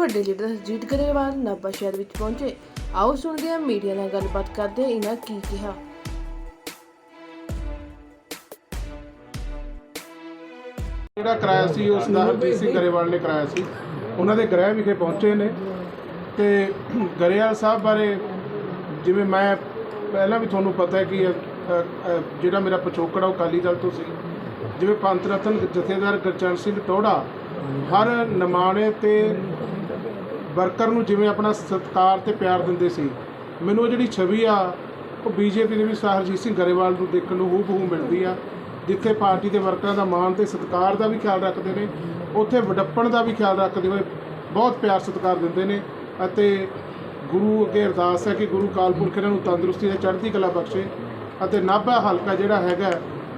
ਵੱਡੇ ਲੀਡਰ ਹਰਜੀਤ ਗਰੇਵਾਲ ਨਾਭਾ ਸ਼ਹਿਰ ਵਿੱਚ ਪਹੁੰਚੇ। ਆਓ ਸੁਣਦੇ ਹਾਂ ਮੀਡੀਆ ਨਾਲ ਗੱਲਬਾਤ ਕਰਦੇ ਇਹਨਾਂ ਕੀ ਕਿਹਾ। ਜਿਹੜਾ ਕਰਾਇਆ ਸੀ ਉਸ ਦਾ ਹਰਜੀਤ ਸਿੰਘ ਗਰੇਵਾਲ ਨੇ ਕਰਾਇਆ ਸੀ। ਉਹਨਾਂ ਦੇ ਗ੍ਰਹਿ ਵਿਖੇ ਪਹੁੰਚੇ ਨੇ ਤੇ ਗਰੇਵਾਲ ਸਾਹਿਬ ਬਾਰੇ ਜਿਵੇਂ ਮੈਂ ਪਹਿਲਾਂ ਵੀ ਤੁਹਾਨੂੰ ਪਤਾ ਹੈ ਕਿ ਜਿਹੜਾ ਮੇਰਾ ਪਿਛੋਕੜ ਉਹ ਅਕਾਲੀ ਦਲ ਤੋਂ ਸੀ। ਜਿਵੇਂ ਪੰਥ ਰਤਨ ਜਥੇਦਾਰ ਗੁਰਚਰਨ ਸਿੰਘ ਟੋੜਾ ਹਰ ਨਿਮਾਣੇ ਤੇ ਵਰਕਰ ਨੂੰ ਜਿਵੇਂ ਆਪਣਾ ਸਤਿਕਾਰ ਤੇ ਪਿਆਰ ਦਿੰਦੇ ਸੀ, ਮੈਨੂੰ ਉਹ ਜਿਹੜੀ ਛਵੀ ਆ, ਉਹ ਬੀਜੇਪੀ ਦੇ ਵੀ ਸਰ ਹਰਜੀਤ ਸਿੰਘ ਗਰੇਵਾਲ ਨੂੰ ਦੇਖਣ ਨੂੰ ਹੂਬਹੂ ਮਿਲਦੀ ਆ, ਜਿੱਥੇ ਪਾਰਟੀ ਦੇ ਵਰਕਰਾਂ ਦਾ ਮਾਣ ਤੇ ਸਤਿਕਾਰ ਦਾ ਵੀ ਖਿਆਲ ਰੱਖਦੇ ਨੇ, ਉੱਥੇ ਵਡੱਪਣ ਦਾ ਵੀ ਖਿਆਲ ਰੱਖਦੇ ਹੋਏ ਬਹੁਤ ਪਿਆਰ ਸਤਿਕਾਰ ਦਿੰਦੇ ਨੇ ਅਤੇ ਗੁਰੂ ਅੱਗੇ ਅਰਦਾਸ ਹੈ ਕਿ ਗੁਰੂ ਕਾਲਪੁਰਖ ਇਹਨਾਂ ਨੂੰ ਤੰਦਰੁਸਤੀ ਤੇ ਚੜ੍ਹਦੀ ਕਲਾ ਬਖਸ਼ੇ ਅਤੇ ਨਾਭਾ ਹਲਕਾ ਜਿਹੜਾ ਹੈਗਾ,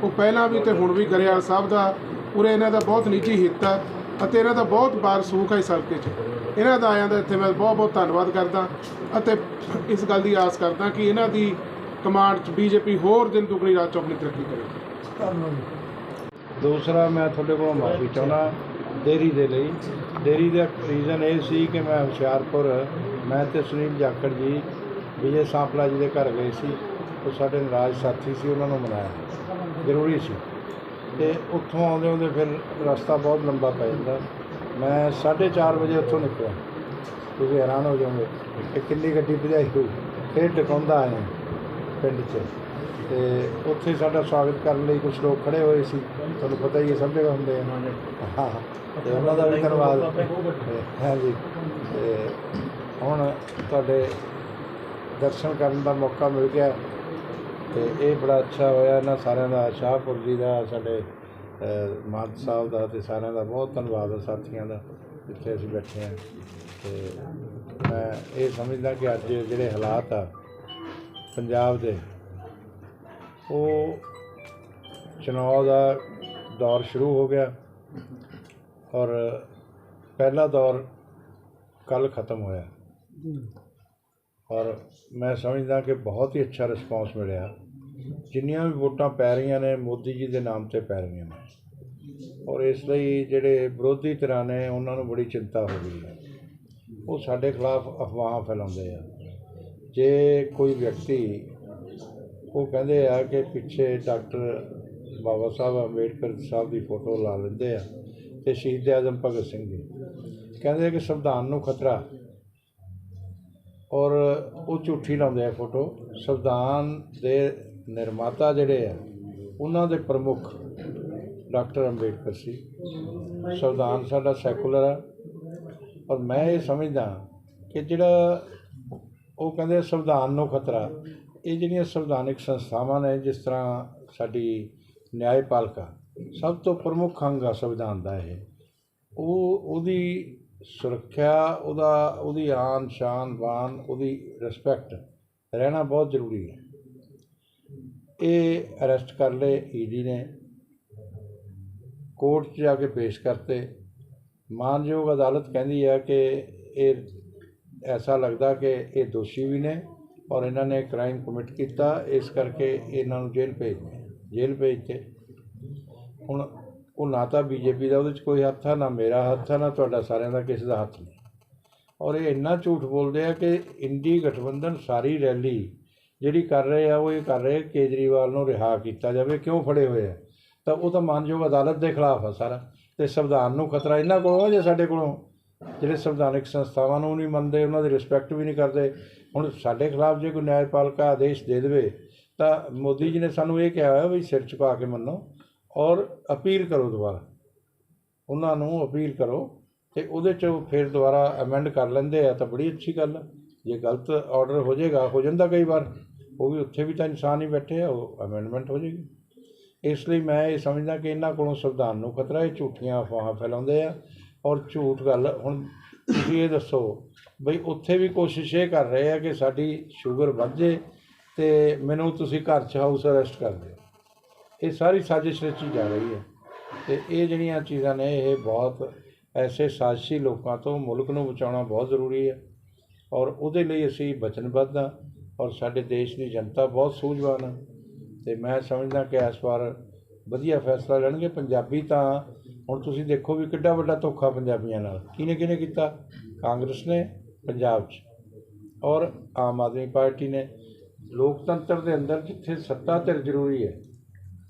ਉਹ ਪਹਿਲਾਂ ਵੀ ਤੇ ਹੁਣ ਵੀ ਗਰੇਵਾਲ ਸਾਹਿਬ ਦਾ ਉਰੇ ਇਹਨਾਂ ਦਾ ਬਹੁਤ ਨਿੱਜੀ ਹਿੱਤ ਹੈ ਅਤੇ ਇਹਨਾਂ ਦਾ ਬਹੁਤ ਬਾਰ ਸੂਖ ਹੈ ਇਸ ਹਲਕੇ 'ਚ। ਇਹਨਾਂ ਦਾ ਆਇਆਂ ਦਾ ਇੱਥੇ ਮੈਂ ਬਹੁਤ ਬਹੁਤ ਧੰਨਵਾਦ ਕਰਦਾ ਅਤੇ ਇਸ ਗੱਲ ਦੀ ਆਸ ਕਰਦਾ ਕਿ ਇਹਨਾਂ ਦੀ ਕਮਾਂਡ 'ਚ ਬੀਜੇਪੀ ਹੋਰ ਦਿਨ ਦੁਗਣੀ ਰਾਤ ਚੌਗਣੀ ਤਰੱਕੀ ਕਰੇ। ਦੂਸਰਾ ਮੈਂ ਤੁਹਾਡੇ ਕੋਲੋਂ ਮਾਫੀ ਚਾਹੁੰਦਾ ਦੇਰੀ ਦੇ ਲਈ। ਦੇਰੀ ਦਾ ਰੀਜ਼ਨ ਇਹ ਸੀ ਕਿ ਮੈਂ ਹੁਸ਼ਿਆਰਪੁਰ ਮੈਂ ਤੇ ਸੁਨੀਲ ਜਾਖੜ ਜੀ ਵਿਜੇ ਸਾਂਪਲਾ ਜੀ ਦੇ ਘਰ ਗਏ ਸੀ। ਉਹ ਸਾਡੇ ਨਾਰਾਜ਼ ਸਾਥੀ ਸੀ ਉਹਨਾਂ ਨੂੰ ਮਨਾਇਆ। ਜ਼ਰੂਰੀ ਸੀ। ਤੇ ਉੱਥੋਂ ਆਉਂਦੇ ਆਉਂਦੇ ਫਿਰ ਰਸਤਾ ਬਹੁਤ ਲੰਬਾ ਪੈ ਜਾਂਦਾ। ਮੈਂ 4:30 ਵਜੇ ਉੱਥੋਂ ਨਿਕਲਿਆ। ਤੁਸੀਂ ਹੈਰਾਨ ਹੋ ਜਾਓਗੇ ਕਿ ਕਿੰਨੀ ਗੱਡੀ ਭਜਾਈ ਹੋਈ ਫਿਰ ਟਿਕਾਉਂਦਾ ਆਏ ਪਿੰਡ 'ਚ। ਤੇ ਉੱਥੇ ਸਾਡਾ ਸਵਾਗਤ ਕਰਨ ਲਈ ਕੁਝ ਲੋਕ ਖੜੇ ਹੋਏ ਸੀ। ਤੁਹਾਨੂੰ ਪਤਾ ਹੀ ਹੈ, ਸਭ ਜਗ੍ਹਾ ਹੁੰਦੇ ਆ ਹਾਂ ਤੇ ਉਹਨਾਂ ਦਾ ਵੀ ਧੰਨਵਾਦ ਹਾਂਜੀ। ਜੀ ਤੇ ਹੁਣ ਤੁਹਾਡੇ ਦਰਸ਼ਨ ਕਰਨ ਦਾ ਮੌਕਾ ਮਿਲ ਗਿਆ। ਤੇ ਇਹ ਬੜਾ ਅੱਛਾ ਹੋਇਆ। ਇਹਨਾਂ ਸਾਰਿਆਂ ਦਾ ਸ਼ਾਹਪੁਰ ਜੀ ਦਾ ਸਾਡੇ ਅ, ਮਾਨ ਸਾਹਿਬ ਦਾ ਤੇ ਸਾਰਿਆਂ ਦਾ ਬਹੁਤ ਧੰਨਵਾਦ ਹੈ ਸਾਥੀਆਂ ਦਾ ਜਿੱਥੇ ਅਸੀਂ ਬੈਠੇ ਹਾਂ। ਤੇ ਮੈਂ ਇਹ ਸਮਝਦਾ ਕਿ ਅੱਜ ਜਿਹੜੇ ਹਾਲਾਤ ਆ ਪੰਜਾਬ ਦੇ ਉਹ ਚੁਣਾਵ ਦਾ ਦੌਰ ਸ਼ੁਰੂ ਹੋ ਗਿਆ ਔਰ ਪਹਿਲਾ ਦੌਰ ਕੱਲ ਖਤਮ ਹੋਇਆ। ਔਰ ਮੈਂ ਸਮਝਦਾ ਕਿ ਬਹੁਤ ਹੀ ਅੱਛਾ ਰਿਸਪਾਂਸ ਮਿਲਿਆ। ਜਿੰਨੀਆਂ ਵੀ ਵੋਟਾਂ ਪੈ ਰਹੀਆਂ ਨੇ, ਮੋਦੀ ਜੀ ਦੇ ਨਾਮ ਤੇ ਪੈ ਰਹੀਆਂ ਨੇ। ਔਰ ਇਸ ਲਈ ਜਿਹੜੇ ਵਿਰੋਧੀ ਧਿਰਾਂ ਨੇ, ਉਹਨਾਂ ਨੂੰ ਬੜੀ ਚਿੰਤਾ ਹੋ ਗਈ ਹੈ। ਉਹ ਸਾਡੇ ਖਿਲਾਫ ਅਫਵਾਹਾਂ ਫੈਲਾਉਂਦੇ ਆ। ਜੇ ਕੋਈ ਵਿਅਕਤੀ, ਉਹ ਕਹਿੰਦੇ ਆ ਕਿ ਪਿੱਛੇ ਡਾਕਟਰ ਬਾਬਾ ਸਾਹਿਬ ਅੰਬੇਡਕਰ ਸਾਹਿਬ ਦੀ ਫੋਟੋ ਲਾ ਲੈਂਦੇ ਆ ਤੇ ਸ਼ਹੀਦ ਆਜ਼ਮ ਭਗਤ ਸਿੰਘ ਦੀ। ਕਹਿੰਦੇ ਆ ਕਿ ਸੰਵਿਧਾਨ ਨੂੰ ਖਤਰਾ। ਔਰ ਉਹ ਝੂਠੀ ਲਾਉਂਦੇ ਆ ਫੋਟੋ। ਸੰਵਿਧਾਨ ਦੇ ਨਿਰਮਾਤਾ ਜਿਹੜੇ ਆ, ਉਹਨਾਂ ਦੇ ਪ੍ਰਮੁੱਖ ਡਾਕਟਰ ਅੰਬੇਡਕਰ ਸੀ। ਸੰਵਿਧਾਨ ਸਾਡਾ ਸੈਕੂਲਰ ਆ। ਔਰ ਮੈਂ ਇਹ ਸਮਝਦਾ ਕਿ ਜਿਹੜਾ ਉਹ ਕਹਿੰਦੇ ਸੰਵਿਧਾਨ ਨੂੰ ਖਤਰਾ, ਇਹ ਜਿਹੜੀਆਂ ਸੰਵਿਧਾਨਿਕ ਸੰਸਥਾਵਾਂ ਨੇ, ਜਿਸ ਤਰ੍ਹਾਂ ਸਾਡੀ ਨਿਆਂਪਾਲਿਕਾ, ਸਭ ਤੋਂ ਪ੍ਰਮੁੱਖ ਅੰਗ ਆ ਸੰਵਿਧਾਨ ਦਾ ਇਹ। ਉਹ, ਉਹਦੀ ਸੁਰੱਖਿਆ, ਉਹਦਾ, ਉਹਦੀ ਆਨ ਸ਼ਾਨ ਬਾਨ ਉਹਦੀ ਰਿਸਪੈਕਟ ਰਹਿਣਾ ਬਹੁਤ ਜ਼ਰੂਰੀ ਹੈ। ਇਹ ਅਰੈਸਟ ਕਰ ਲਏ ਈਡੀ ਨੇ। ਕੋਰਟ 'ਚ ਜਾ ਕੇ ਪੇਸ਼ ਕਰਤੇ। ਮਾਨਯੋਗ ਅਦਾਲਤ ਕਹਿੰਦੀ ਹੈ ਕਿ ਇਹ, ਐਸਾ ਲੱਗਦਾ ਕਿ ਇਹ ਦੋਸ਼ੀ ਵੀ ਨੇ ਔਰ ਇਹਨਾਂ ਨੇ ਕ੍ਰਾਈਮ ਕਮਿਟ ਕੀਤਾ। ਇਸ ਕਰਕੇ ਇਹਨਾਂ ਨੂੰ ਜੇਲ੍ਹ ਭੇਜਦੇ ਜੇਲ੍ਹ ਭੇਜਤੇ ਹੁਣ ਉਹ ਨਾ ਤਾਂ ਬੀਜੇਪੀ ਦਾ ਉਹਦੇ 'ਚ ਕੋਈ ਹੱਥ ਆ, ਨਾ ਮੇਰਾ ਹੱਥ ਆ, ਨਾ ਤੁਹਾਡਾ ਸਾਰਿਆਂ ਦਾ ਕਿਸੇ ਦਾ ਹੱਥ ਨਹੀਂ। ਔਰ ਇਹ ਇੰਨਾ ਝੂਠ ਬੋਲਦੇ ਆ ਕਿ ਇੰਡੀ ਗਠਬੰਧਨ ਸਾਰੀ ਰੈਲੀ ਜਿਹੜੀ ਕਰ ਰਹੇ ਆ, ਉਹ ਇਹ ਕਰ ਰਹੇ ਕੇਜਰੀਵਾਲ ਨੂੰ ਰਿਹਾ ਕੀਤਾ ਜਾਵੇ, ਕਿਉਂ ਫੜੇ ਹੋਏ ਆ? ਤਾਂ ਉਹ ਤਾਂ ਮਾਨਯੋਗ ਅਦਾਲਤ ਦੇ ਖਿਲਾਫ ਆ ਸਾਰਾ। ਤੇ ਸੰਵਿਧਾਨ ਨੂੰ ਖਤਰਾ ਇਹਨਾਂ ਕੋਲੋਂ ਆ ਜੇ ਸਾਡੇ ਕੋਲੋਂ? ਜਿਹੜੇ ਸੰਵਿਧਾਨਿਕ ਸੰਸਥਾਵਾਂ ਨੂੰ ਨਹੀਂ ਮੰਨਦੇ, ਉਹਨਾਂ ਦੀ ਰਿਸਪੈਕਟ ਵੀ ਨਹੀਂ ਕਰਦੇ। ਹੁਣ ਸਾਡੇ ਖਿਲਾਫ ਜੇ ਕੋਈ ਨਿਆਂਪਾਲਿਕਾ ਆਦੇਸ਼ ਦੇ ਦੇਵੇ, ਤਾਂ ਮੋਦੀ ਜੀ ਨੇ ਸਾਨੂੰ ਇਹ ਕਿਹਾ ਹੋਇਆ ਵੀ ਸਿਰ ਝੁਕਾ ਕੇ ਮੰਨੋ ਔਰ ਅਪੀਲ ਕਰੋ ਦੁਬਾਰਾ। ਉਹਨਾਂ ਨੂੰ ਅਪੀਲ ਕਰੋ ਤੇ ਉਹਦੇ 'ਚ ਉਹ ਫਿਰ ਦੁਬਾਰਾ ਅਮੈਂਡ ਕਰ ਲੈਂਦੇ ਆ ਤਾਂ ਬੜੀ ਅੱਛੀ ਗੱਲ ਆ। ਜੇ ਗਲਤ ਆਰਡਰ ਹੋ ਜਾਏਗਾ, ਹੋ ਜਾਂਦਾ ਕਈ ਵਾਰ। ਉਹ ਵੀ ਉੱਥੇ ਵੀ ਤਾਂ ਇਨਸਾਨ ਹੀ ਬੈਠੇ ਆ, ਉਹ ਅਮੈਂਡਮੈਂਟ ਹੋ ਜਾਏਗੀ। ਇਸ ਲਈ ਮੈਂ ਇਹ ਸਮਝਦਾ ਕਿ ਇਹਨਾਂ ਕੋਲੋਂ ਸੰਵਿਧਾਨ ਨੂੰ ਖਤਰਾ ਇਹ ਝੂਠੀਆਂ ਅਫਵਾਹਾਂ ਫੈਲਾਉਂਦੇ ਆ। ਔਰ ਝੂਠ ਗੱਲ, ਹੁਣ ਤੁਸੀਂ ਇਹ ਦੱਸੋ ਬਈ ਉੱਥੇ ਵੀ ਕੋਸ਼ਿਸ਼ ਇਹ ਕਰ ਰਹੇ ਆ ਕਿ ਸਾਡੀ ਸ਼ੂਗਰ ਵੱਧ ਜੇ ਤੇ ਮੈਨੂੰ ਤੁਸੀਂ ਘਰ 'ਚ ਹਾਊਸ ਅਰੈਸਟ ਕਰ ਦਿਓ। ਇਹ ਸਾਰੀ ਸਾਜ਼ਿਸ਼ ਰਚੀ ਜਾ ਰਹੀ ਹੈ। ਤੇ ਇਹ ਜਿਹੜੀਆਂ ਚੀਜ਼ਾਂ ਨੇ, ਇਹ ਬਹੁਤ ਐਸੇ ਸਾਜ਼ਿਸ਼ੀ ਲੋਕਾਂ ਤੋਂ ਮੁਲਕ ਨੂੰ ਬਚਾਉਣਾ ਬਹੁਤ ਜ਼ਰੂਰੀ ਹੈ। ਔਰ ਉਹਦੇ ਲਈ ਅਸੀਂ ਵਚਨਬੱਧ ਹਾਂ। ਔਰ ਸਾਡੇ ਦੇਸ਼ ਦੀ ਜਨਤਾ ਬਹੁਤ ਸੂਝਵਾਨ ਹੈ ਤੇ ਮੈਂ ਸਮਝਦਾ ਕਿ ਇਸ ਵਾਰ ਵਧੀਆ ਫੈਸਲਾ ਲੈਣਗੇ ਪੰਜਾਬੀ ਤਾਂ। ਹੁਣ ਤੁਸੀਂ ਦੇਖੋ ਵੀ ਕਿੱਡਾ ਵੱਡਾ ਧੋਖਾ ਪੰਜਾਬੀਆਂ ਨਾਲ। ਕਿਹਨੇ ਕਿਹਨੇ ਕੀਤਾ? ਕਾਂਗਰਸ ਨੇ, ਪੰਜਾਬ 'ਚ। ਔਰ ਆਮ ਆਦਮੀ ਪਾਰਟੀ ਨੇ। ਲੋਕਤੰਤਰ ਦੇ ਅੰਦਰ ਜਿੱਥੇ ਸੱਤਾ ਧਿਰ ਜ਼ਰੂਰੀ ਹੈ,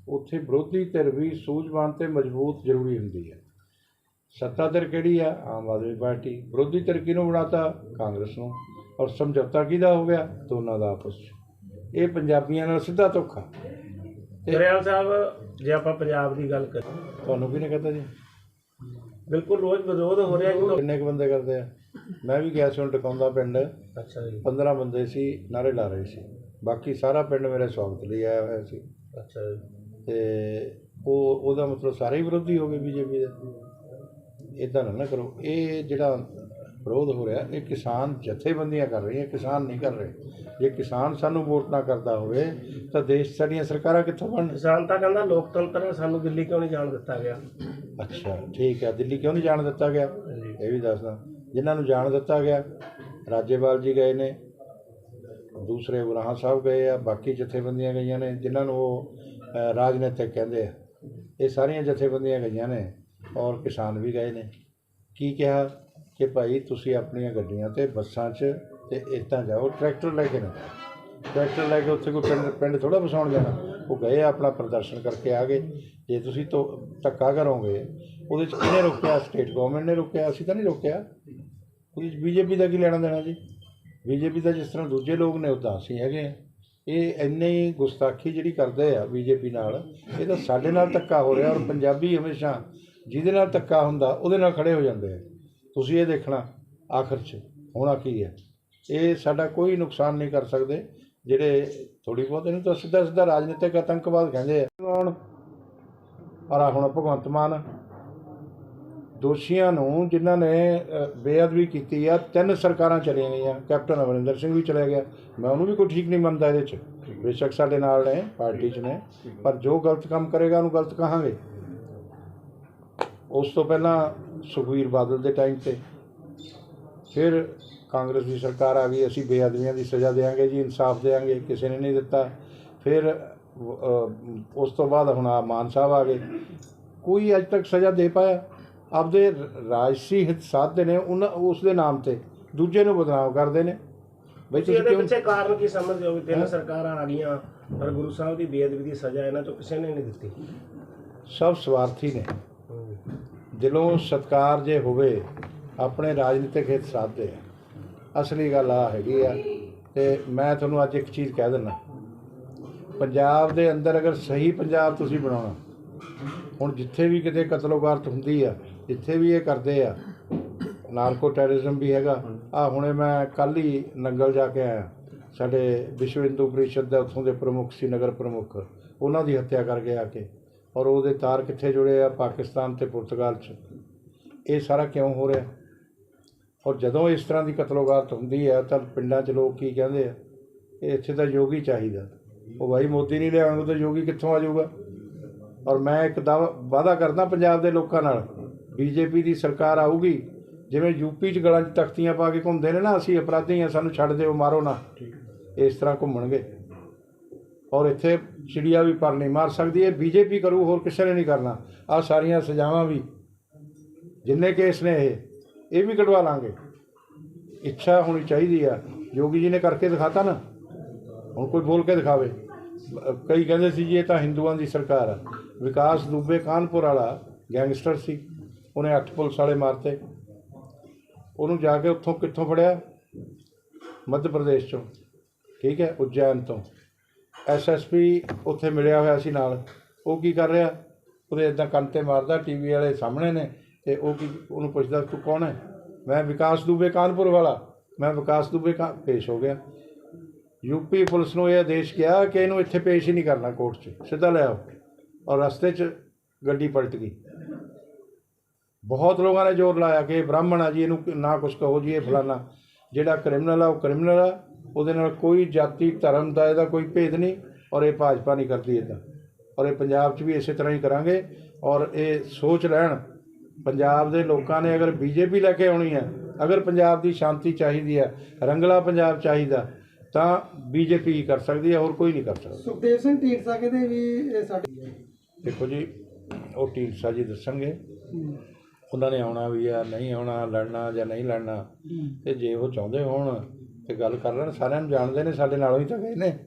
ਉੱਥੇ ਵਿਰੋਧੀ ਧਿਰ ਵੀ ਸੂਝਵਾਨ ਤੇ ਮਜ਼ਬੂਤ ਜ਼ਰੂਰੀ ਹੁੰਦੀ ਹੈ। ਸੱਤਾ ਧਿਰ ਕਿਹੜੀ ਆ? ਆਮ ਆਦਮੀ ਪਾਰਟੀ। ਵਿਰੋਧੀ ਧਿਰ ਕਿਹਨੂੰ ਬਣਾਤਾ? ਕਾਂਗਰਸ ਨੂੰ। ਔਰ ਸਮਝੌਤਾ ਕਿਹਦਾ ਹੋ ਗਿਆ? ਦੋਨਾਂ ਦਾ ਆਪਸ 'ਚ ਇਹ ਪੰਜਾਬੀਆਂ ਨਾਲ ਸਿੱਧਾ ਧੋਖਾ। ਗਰੇਵਾਲ ਸਾਹਿਬ ਜੇ ਆਪਾਂ ਪੰਜਾਬ ਦੀ ਗੱਲ ਕਰੀਏ। ਤੁਹਾਨੂੰ ਵੀ ਨੇ ਕਹਤਾ ਜੀ? ਬਿਲਕੁਲ ਰੋਜ਼ ਵਿਰੋਧ ਹੋ ਰਿਹਾ ਜੀ। ਕਿੰਨੇ ਕੁ ਬੰਦੇ ਕਰਦੇ ਆ? ਮੈਂ ਵੀ ਗਿਆ ਸੀ ਹੁਣ ਟਿਕਾਉਂਦਾ ਪਿੰਡ। ਅੱਛਾ ਜੀ। 15 ਬੰਦੇ ਸੀ ਨਾਰੇ ਲਾ ਰਹੇ ਸੀ। ਬਾਕੀ ਸਾਰਾ ਪਿੰਡ ਮੇਰੇ ਸਵਾਗਤ ਲਈ ਆਇਆ ਹੋਇਆ ਸੀ। ਅੱਛਾ ਜੀ। ਤੇ ਉਹ ਉਹਦਾ ਮਤਲਬ ਸਾਰੇ ਵਿਰੋਧੀ ਹੋ ਗਏ ਬੀਜੇਪੀ ਦੇ। ਇਦਾਂ ਨਾ ਕਰੋ। ਇਹ ਜਿਹੜਾ ਵਿਰੋਧ ਹੋ ਰਿਹਾ ਇਹ ਕਿਸਾਨ ਜਥੇਬੰਦੀਆਂ ਕਰ ਰਹੀਆਂ ਕਿਸਾਨ ਨਹੀਂ ਕਰ ਰਹੇ। ਜੇ ਕਿਸਾਨ ਸਾਨੂੰ ਵੋਟ ਨਾ ਕਰਦਾ ਹੋਵੇ ਤਾਂ ਦੇਸ਼ ਸਾਡੀਆਂ ਸਰਕਾਰਾਂ ਕਿੱਥੋਂ ਬਣਨ? ਕਿਸਾਨ ਤਾਂ ਕਹਿੰਦਾ ਲੋਕਤੰਤਰ ਹੈ ਸਾਨੂੰ ਦਿੱਲੀ ਕਿਉਂ ਨਹੀਂ ਜਾਣ ਦਿੱਤਾ ਗਿਆ? ਅੱਛਾ ਠੀਕ ਹੈ ਦਿੱਲੀ ਕਿਉਂ ਨਹੀਂ ਜਾਣ ਦਿੱਤਾ ਗਿਆ? ਇਹ ਵੀ ਦੱਸਦਾ ਜਿਨ੍ਹਾਂ ਨੂੰ ਜਾਣ ਦਿੱਤਾ ਗਿਆ ਰਾਜੇਵਾਲ ਜੀ ਗਏ ਨੇ ਦੂਸਰੇ ਉਰਾਹਾਂ ਸਾਹਿਬ ਗਏ ਆ ਬਾਕੀ ਜਥੇਬੰਦੀਆਂ ਗਈਆਂ ਨੇ ਜਿਨ੍ਹਾਂ ਨੂੰ ਉਹ ਰਾਜਨੀਤਿਕ ਕਹਿੰਦੇ ਆ। ਇਹ ਸਾਰੀਆਂ ਜਥੇਬੰਦੀਆਂ ਗਈਆਂ ਨੇ ਔਰ ਕਿਸਾਨ ਵੀ ਗਏ ਨੇ। ਕੀ ਕਿਹਾ? ਕਿ ਭਾਈ ਤੁਸੀਂ ਆਪਣੀਆਂ ਗੱਡੀਆਂ ਤੇ ਬੱਸਾਂ 'ਚ ਤੇ ਇੱਦਾਂ ਜਾਓ, ਟਰੈਕਟਰ ਲੈ ਕੇ ਨਾ ਟਰੈਕਟਰ ਲੈ ਕੇ ਉੱਥੇ ਕੋਈ ਪਿੰਡ ਪਿੰਡ ਥੋੜਾ ਵਸਾਉਣ ਜਾਣਾ। ਉਹ ਗਏ ਆਪਣਾ ਪ੍ਰਦਰਸ਼ਨ ਕਰਕੇ ਆ ਗਏ। ਜੇ ਤੁਸੀਂ ਤੋਂ ਧੱਕਾ ਕਰੋਗੇ, ਉਹਦੇ 'ਚ ਕਿਹਨੇ ਰੋਕਿਆ? ਸਟੇਟ ਗਵਰਨਮੈਂਟ ਨੇ ਰੋਕਿਆ, ਅਸੀਂ ਤਾਂ ਨਹੀਂ ਰੋਕਿਆ। ਉਹਦੇ ਕੋਈ ਬੀਜੇਪੀ ਦਾ ਕੀ ਲੈਣਾ ਦੇਣਾ ਜੀ? ਬੀਜੇਪੀ ਦਾ ਜਿਸ ਤਰ੍ਹਾਂ ਦੂਜੇ ਲੋਕ ਨੇ, ਉਦਾਂ ਅਸੀਂ ਹੈਗੇ ਆ। ਇਹ ਇੰਨੇ ਹੀ ਗੁਸਤਾਖੀ ਜਿਹੜੀ ਕਰਦੇ ਆ ਬੀਜੇਪੀ ਨਾਲ, ਇਹ ਤਾਂ ਸਾਡੇ ਨਾਲ ਧੱਕਾ ਹੋ ਰਿਹਾ ਔਰ ਪੰਜਾਬੀ ਹਮੇਸ਼ਾ ਜਿਹਦੇ ਨਾਲ ਧੱਕਾ ਹੁੰਦਾ, ਉਹਦੇ ਨਾਲ ਖੜੇ ਹੋ ਜਾਂਦੇ ਆ। ਤੁਸੀਂ ਇਹ ਦੇਖਣਾ ਆਖਰ 'ਚ ਹੋਣਾ ਕੀ ਹੈ। ਇਹ ਸਾਡਾ ਕੋਈ ਨੁਕਸਾਨ ਨਹੀਂ ਕਰ ਸਕਦੇ ਜਿਹੜੇ ਥੋੜੀ ਬਹੁਤ ਇਹਨੂੰ ਤਾਂ ਸਿੱਧਾ ਸਿੱਧਾ ਰਾਜਨੀਤਿਕ ਆਤੰਕਵਾਦ ਕਹਿੰਦੇ ਆ। ਹੁਣ ਔਰ ਹੁਣ ਭਗਵੰਤ ਮਾਨ ਦੋਸ਼ੀਆਂ ਨੂੰ ਜਿਨ੍ਹਾਂ ਨੇ ਅ, ਬੇਅਦਬੀ ਕੀਤੀ ਆ ਤਿੰਨ ਸਰਕਾਰਾਂ ਚਲੀਆਂ ਗਈਆਂ। ਕੈਪਟਨ ਅਮਰਿੰਦਰ ਸਿੰਘ ਵੀ ਚਲੇ ਗਿਆ। ਮੈਂ ਉਹਨੂੰ ਵੀ ਕੋਈ ਠੀਕ ਨਹੀਂ ਮੰਨਦਾ ਇਹਦੇ 'ਚ। ਬੇਸ਼ੱਕ ਸਾਡੇ ਨਾਲ ਨੇ ਪਾਰਟੀ 'ਚ ਨੇ। ਪਰ ਜੋ ਗਲਤ ਕੰਮ ਕਰੇਗਾ ਉਹਨੂੰ ਗਲਤ ਕਹਾਂਗੇ। ਉਸ ਤੋਂ ਪਹਿਲਾਂ ਸੁਖਵੀਰ ਬਾਦਲ ਦੇ ਟਾਈਮ ਤੇ। ਫਿਰ ਕਾਂਗਰਸ ਦੀ ਸਰਕਾਰ ਆ ਗਈ ਅਸੀਂ ਬੇਅਦਬੀਆਂ ਦੀ ਸਜ਼ਾ ਦੇਵਾਂਗੇ ਜੀ ਇਨਸਾਫ ਦੇਵਾਂਗੇ ਕਿਸੇ ਨੇ ਨਹੀਂ ਦਿੱਤਾ। ਫਿਰ ਉਸ ਤੋਂ ਬਾਅਦ ਹੁਣ ਆ ਮਾਨ ਸਾਹਿਬ ਆ ਗਏ। ਕੋਈ ਅੱਜ ਤੱਕ ਸਜ਼ਾ ਦੇ ਪਾਇਆ। ਆਪਦੇ ਰਾਜਸੀ ਹਿੱਤ ਸਾਧਦੇ ਨੇ ਉਹਨਾਂ ਉਸ ਦੇ ਨਾਮ ਤੇ। ਦੂਜੇ ਨੂੰ ਬਦਨਾਮ ਕਰਦੇ ਨੇ। ਬਈ ਤੁਸੀਂ ਕਿਉਂ ਪਿੱਛੇ ਕਾਰਨ ਕੀ ਸਮਝਦੇ ਹੋ ਵੀ ਤਿੰਨ ਸਰਕਾਰਾਂ ਆ ਗਈਆਂ ਪਰ ਗੁਰੂ ਸਾਹਿਬ ਦੀ ਬੇਅਦਬੀ ਦੀ ਸਜ਼ਾ ਇਹਨਾਂ ਚੋਂ ਕਿਸੇ ਨੇ ਨਹੀਂ ਦਿੱਤੀ? ਸਭ ਸਵਾਰਥੀ ਨੇ। ਦਿਲੋਂ ਸਤਕਾਰ ਜੇ ਹੋਵੇ, ਆਪਣੇ ਰਾਜਨੀਤਿਕ ਹਿੱਤ ਸਾਧਦੇ ਆ। ਅਸਲੀ ਗੱਲ ਆ ਹੈਗੀ ਆ ਤੇ ਮੈਂ ਤੁਹਾਨੂੰ ਅੱਜ ਇੱਕ ਚੀਜ਼ ਕਹਿ ਦਿੰਦਾ। ਪੰਜਾਬ ਦੇ ਅੰਦਰ ਅਗਰ ਸਹੀ ਪੰਜਾਬ ਤੁਸੀਂ ਬਣਾਉਣਾ, ਹੁਣ ਜਿੱਥੇ ਵੀ ਕਿਤੇ ਕਤਲੋਗਾਰਤ ਹੁੰਦੀ ਆ, ਜਿੱਥੇ ਵੀ ਇਹ ਕਰਦੇ ਆ ਨਾਰਕੋ ਟੈਰਰਿਜ਼ਮ ਵੀ ਹੈਗਾ। ਆ ਹੁਣੇ ਮੈਂ ਕੱਲ ਹੀ ਨੰਗਲ ਜਾ ਕੇ ਆਇਆ, ਸਾਡੇ ਵਿਸ਼ਵ ਹਿੰਦੂ ਪ੍ਰੀਸ਼ਦ ਦੇ ਉੱਥੋਂ ਦੇ ਪ੍ਰਮੁੱਖ ਸੀ ਨਗਰ ਪ੍ਰਮੁੱਖ, ਉਹਨਾਂ ਦੀ ਹੱਤਿਆ ਕਰ ਆ ਕੇ। ਔਰ ਉਹਦੇ ਤਾਰ ਕਿੱਥੇ ਜੁੜੇ ਆ ਪਾਕਿਸਤਾਨ ਤੇ ਪੁਰਤਗਾਲ 'ਚ? ਇਹ ਸਾਰਾ ਕਿਉਂ ਹੋ ਰਿਹਾ? ਔਰ ਜਦੋਂ ਇਸ ਤਰ੍ਹਾਂ ਦੀ ਕਤਲੋਗਾਰਤ ਹੁੰਦੀ ਹੈ ਤਾਂ ਪਿੰਡਾਂ 'ਚ ਲੋਕ ਕੀ ਕਹਿੰਦੇ ਆ? ਇਹ ਇੱਥੇ ਤਾਂ ਯੋਗੀ ਚਾਹੀਦਾ। ਉਹ ਭਾਈ ਮੋਦੀ ਨਹੀਂ ਲਿਆਉਣਗੇ ਤਾਂ ਯੋਗੀ ਕਿੱਥੋਂ ਆ ਜਾਊਗਾ? ਔਰ ਮੈਂ ਇੱਕ ਵਾਅਦਾ ਕਰਦਾ ਪੰਜਾਬ ਦੇ ਲੋਕਾਂ ਨਾਲ ਬੀਜੇਪੀ ਦੀ ਸਰਕਾਰ ਆਊਗੀ ਜਿਵੇਂ ਯੂਪੀ 'ਚ ਗਲਾਂ 'ਚ ਤਖਤੀਆਂ ਪਾ ਕੇ ਘੁੰਮਦੇ ਨੇ ਨਾ ਅਸੀਂ ਅਪਰਾਧੀ ਹਾਂ ਸਾਨੂੰ ਛੱਡ ਦਿਓ ਮਾਰੋ ਨਾ। ਇਸ ਤਰ੍ਹਾਂ ਘੁੰਮਣਗੇ। ਔਰ ਇੱਥੇ ਚਿੜੀਆ ਵੀ ਪਰ ਨਹੀਂ ਮਾਰ ਸਕਦੀ ਹੈ ਬੀਜੇਪੀ ਕਰੂ ਹੋਰ ਕਿਸੇ ਨੇ ਨਹੀਂ ਕਰਨਾ। ਆ ਸਾਰੀਆਂ ਸਜ਼ਾਵਾਂ ਵੀ ਜਿੰਨੇ ਕੇਸ ਨੇ ਇਹ ਇਹ ਵੀ ਕਢਵਾ ਲਾਂਗੇ। ਇੱਛਾ ਹੋਣੀ ਚਾਹੀਦੀ ਆ। ਯੋਗੀ ਜੀ ਨੇ ਕਰਕੇ ਦਿਖਾਤਾ ਨਾ। ਹੁਣ ਕੋਈ ਬੋਲ ਕੇ ਦਿਖਾਵੇ। ਅ, ਕਈ ਕਹਿੰਦੇ ਸੀ ਜੀ ਇਹ ਤਾਂ ਹਿੰਦੂਆਂ ਦੀ ਸਰਕਾਰ ਆ। ਵਿਕਾਸ ਦੁਬੇ ਕਾਨਪੁਰ ਵਾਲਾ ਗੈਂਗਸਟਰ ਸੀ। ਉਹਨੇ ਅੱਠ ਪੁਲਿਸ ਵਾਲੇ ਮਾਰਤੇ। ਉਹਨੂੰ ਜਾ ਕੇ ਉੱਥੋਂ ਕਿੱਥੋਂ ਫੜਿਆ? ਮੱਧ ਪ੍ਰਦੇਸ਼ ਚੋਂ। ਠੀਕ ਹੈ ਉਜੈਨ ਤੋਂ। ਐਸਐਸਪੀ ਉੱਥੇ ਮਿਲਿਆ ਹੋਇਆ ਸੀ ਨਾਲ। ਉਹ ਕੀ ਕਰ ਰਿਹਾ? ਉਹਦੇ ਇਦਾਂ ਕੰਨ ਤੇ ਮਾਰਦਾ, ਟੀਵੀ ਵਾਲੇ ਸਾਹਮਣੇ ਨੇ ਤੇ ਉਹ ਕੀ, ਉਹਨੂੰ ਪੁੱਛਦਾ, ਤੂੰ ਕੌਣ ਹੈ? ਮੈਂ ਵਿਕਾਸ ਦੂਬੇ ਕਾਨਪੁਰ ਵਾਲਾ। ਮੈਂ ਵਿਕਾਸ ਦੂਬੇ ਕਾ, ਪੇਸ਼ ਹੋ ਗਿਆ। ਯੂਪੀ ਪੁਲਿਸ ਨੂੰ ਇਹ ਆਦੇਸ਼ ਕਿਹਾ ਕਿ ਇਹਨੂੰ ਇੱਥੇ ਪੇਸ਼ ਹੀ ਨਹੀਂ ਕਰਨਾ ਕੋਰਟ 'ਚ। ਸਿੱਧਾ ਲੈ ਆਓ। ਔਰ ਰਸਤੇ 'ਚ ਗੱਡੀ ਪਲਟ ਗਈ। ਬਹੁਤ ਲੋਕਾਂ ਨੇ ਜ਼ੋਰ ਲਾਇਆ ਕਿ ਇਹ ਬ੍ਰਾਹਮਣ ਆ ਜੀ, ਇਹਨੂੰ ਨਾ ਕੁਝ ਕਹੋ ਜੀ, ਇਹ ਫਲਾਨਾ। ਜਿਹੜਾ ਕ੍ਰਿਮੀਨਲ ਆ, ਉਹ ਕ੍ਰਿਮੀਨਲ ਆ। ਉਹਦੇ ਨਾਲ ਕੋਈ ਜਾਤੀ ਧਰਮ ਦਾ ਇਹਦਾ ਕੋਈ ਭੇਦ ਨਹੀਂ ਔਰ ਇਹ ਭਾਜਪਾ ਨਹੀਂ ਕਰਦੀ ਇਦਾਂ ਔਰ ਇਹ ਪੰਜਾਬ 'ਚ ਵੀ ਇਸੇ ਤਰ੍ਹਾਂ ਹੀ ਕਰਾਂਗੇ ਔਰ ਇਹ ਸੋਚ ਲੈਣ ਪੰਜਾਬ ਦੇ ਲੋਕਾਂ ਨੇ ਅਗਰ ਬੀਜੇਪੀ ਲੈ ਕੇ ਆਉਣੀ ਹੈ ਅਗਰ ਪੰਜਾਬ ਦੀ ਸ਼ਾਂਤੀ ਚਾਹੀਦੀ ਹੈ ਰੰਗਲਾ ਪੰਜਾਬ ਚਾਹੀਦਾ ਤਾਂ ਬੀਜੇਪੀ ਹੀ ਕਰ ਸਕਦੀ ਹੈ ਹੋਰ ਕੋਈ ਨਹੀਂ ਕਰ ਸਕਦਾ। ਸੁਖਦੇਵ ਸਿੰਘ ਢੀਂਡਸਾ ਕਹਿੰਦੇ ਵੀ ਇਹ ਸਾਡੀ ਦੇਖੋ ਜੀ ਉਹ ਢੀਂਡਸਾ ਜੀ ਦੱਸਣਗੇ। ਉਹਨਾਂ ਨੇ ਆਉਣਾ ਵੀ ਆ ਨਹੀਂ ਆਉਣਾ ਲੜਨਾ ਜਾਂ ਨਹੀਂ ਲੜਨਾ ਤੇ ਜੇ ਉਹ ਚਾਹੁੰਦੇ ਹੋਣ ਤੇ ਗੱਲ ਕਰ ਲੈਣ ਸਾਰਿਆਂ ਨੂੰ ਜਾਣਦੇ ਨੇ ਸਾਡੇ ਨਾਲੋਂ ਹੀ ਤਾਂ ਗਏ ਨੇ।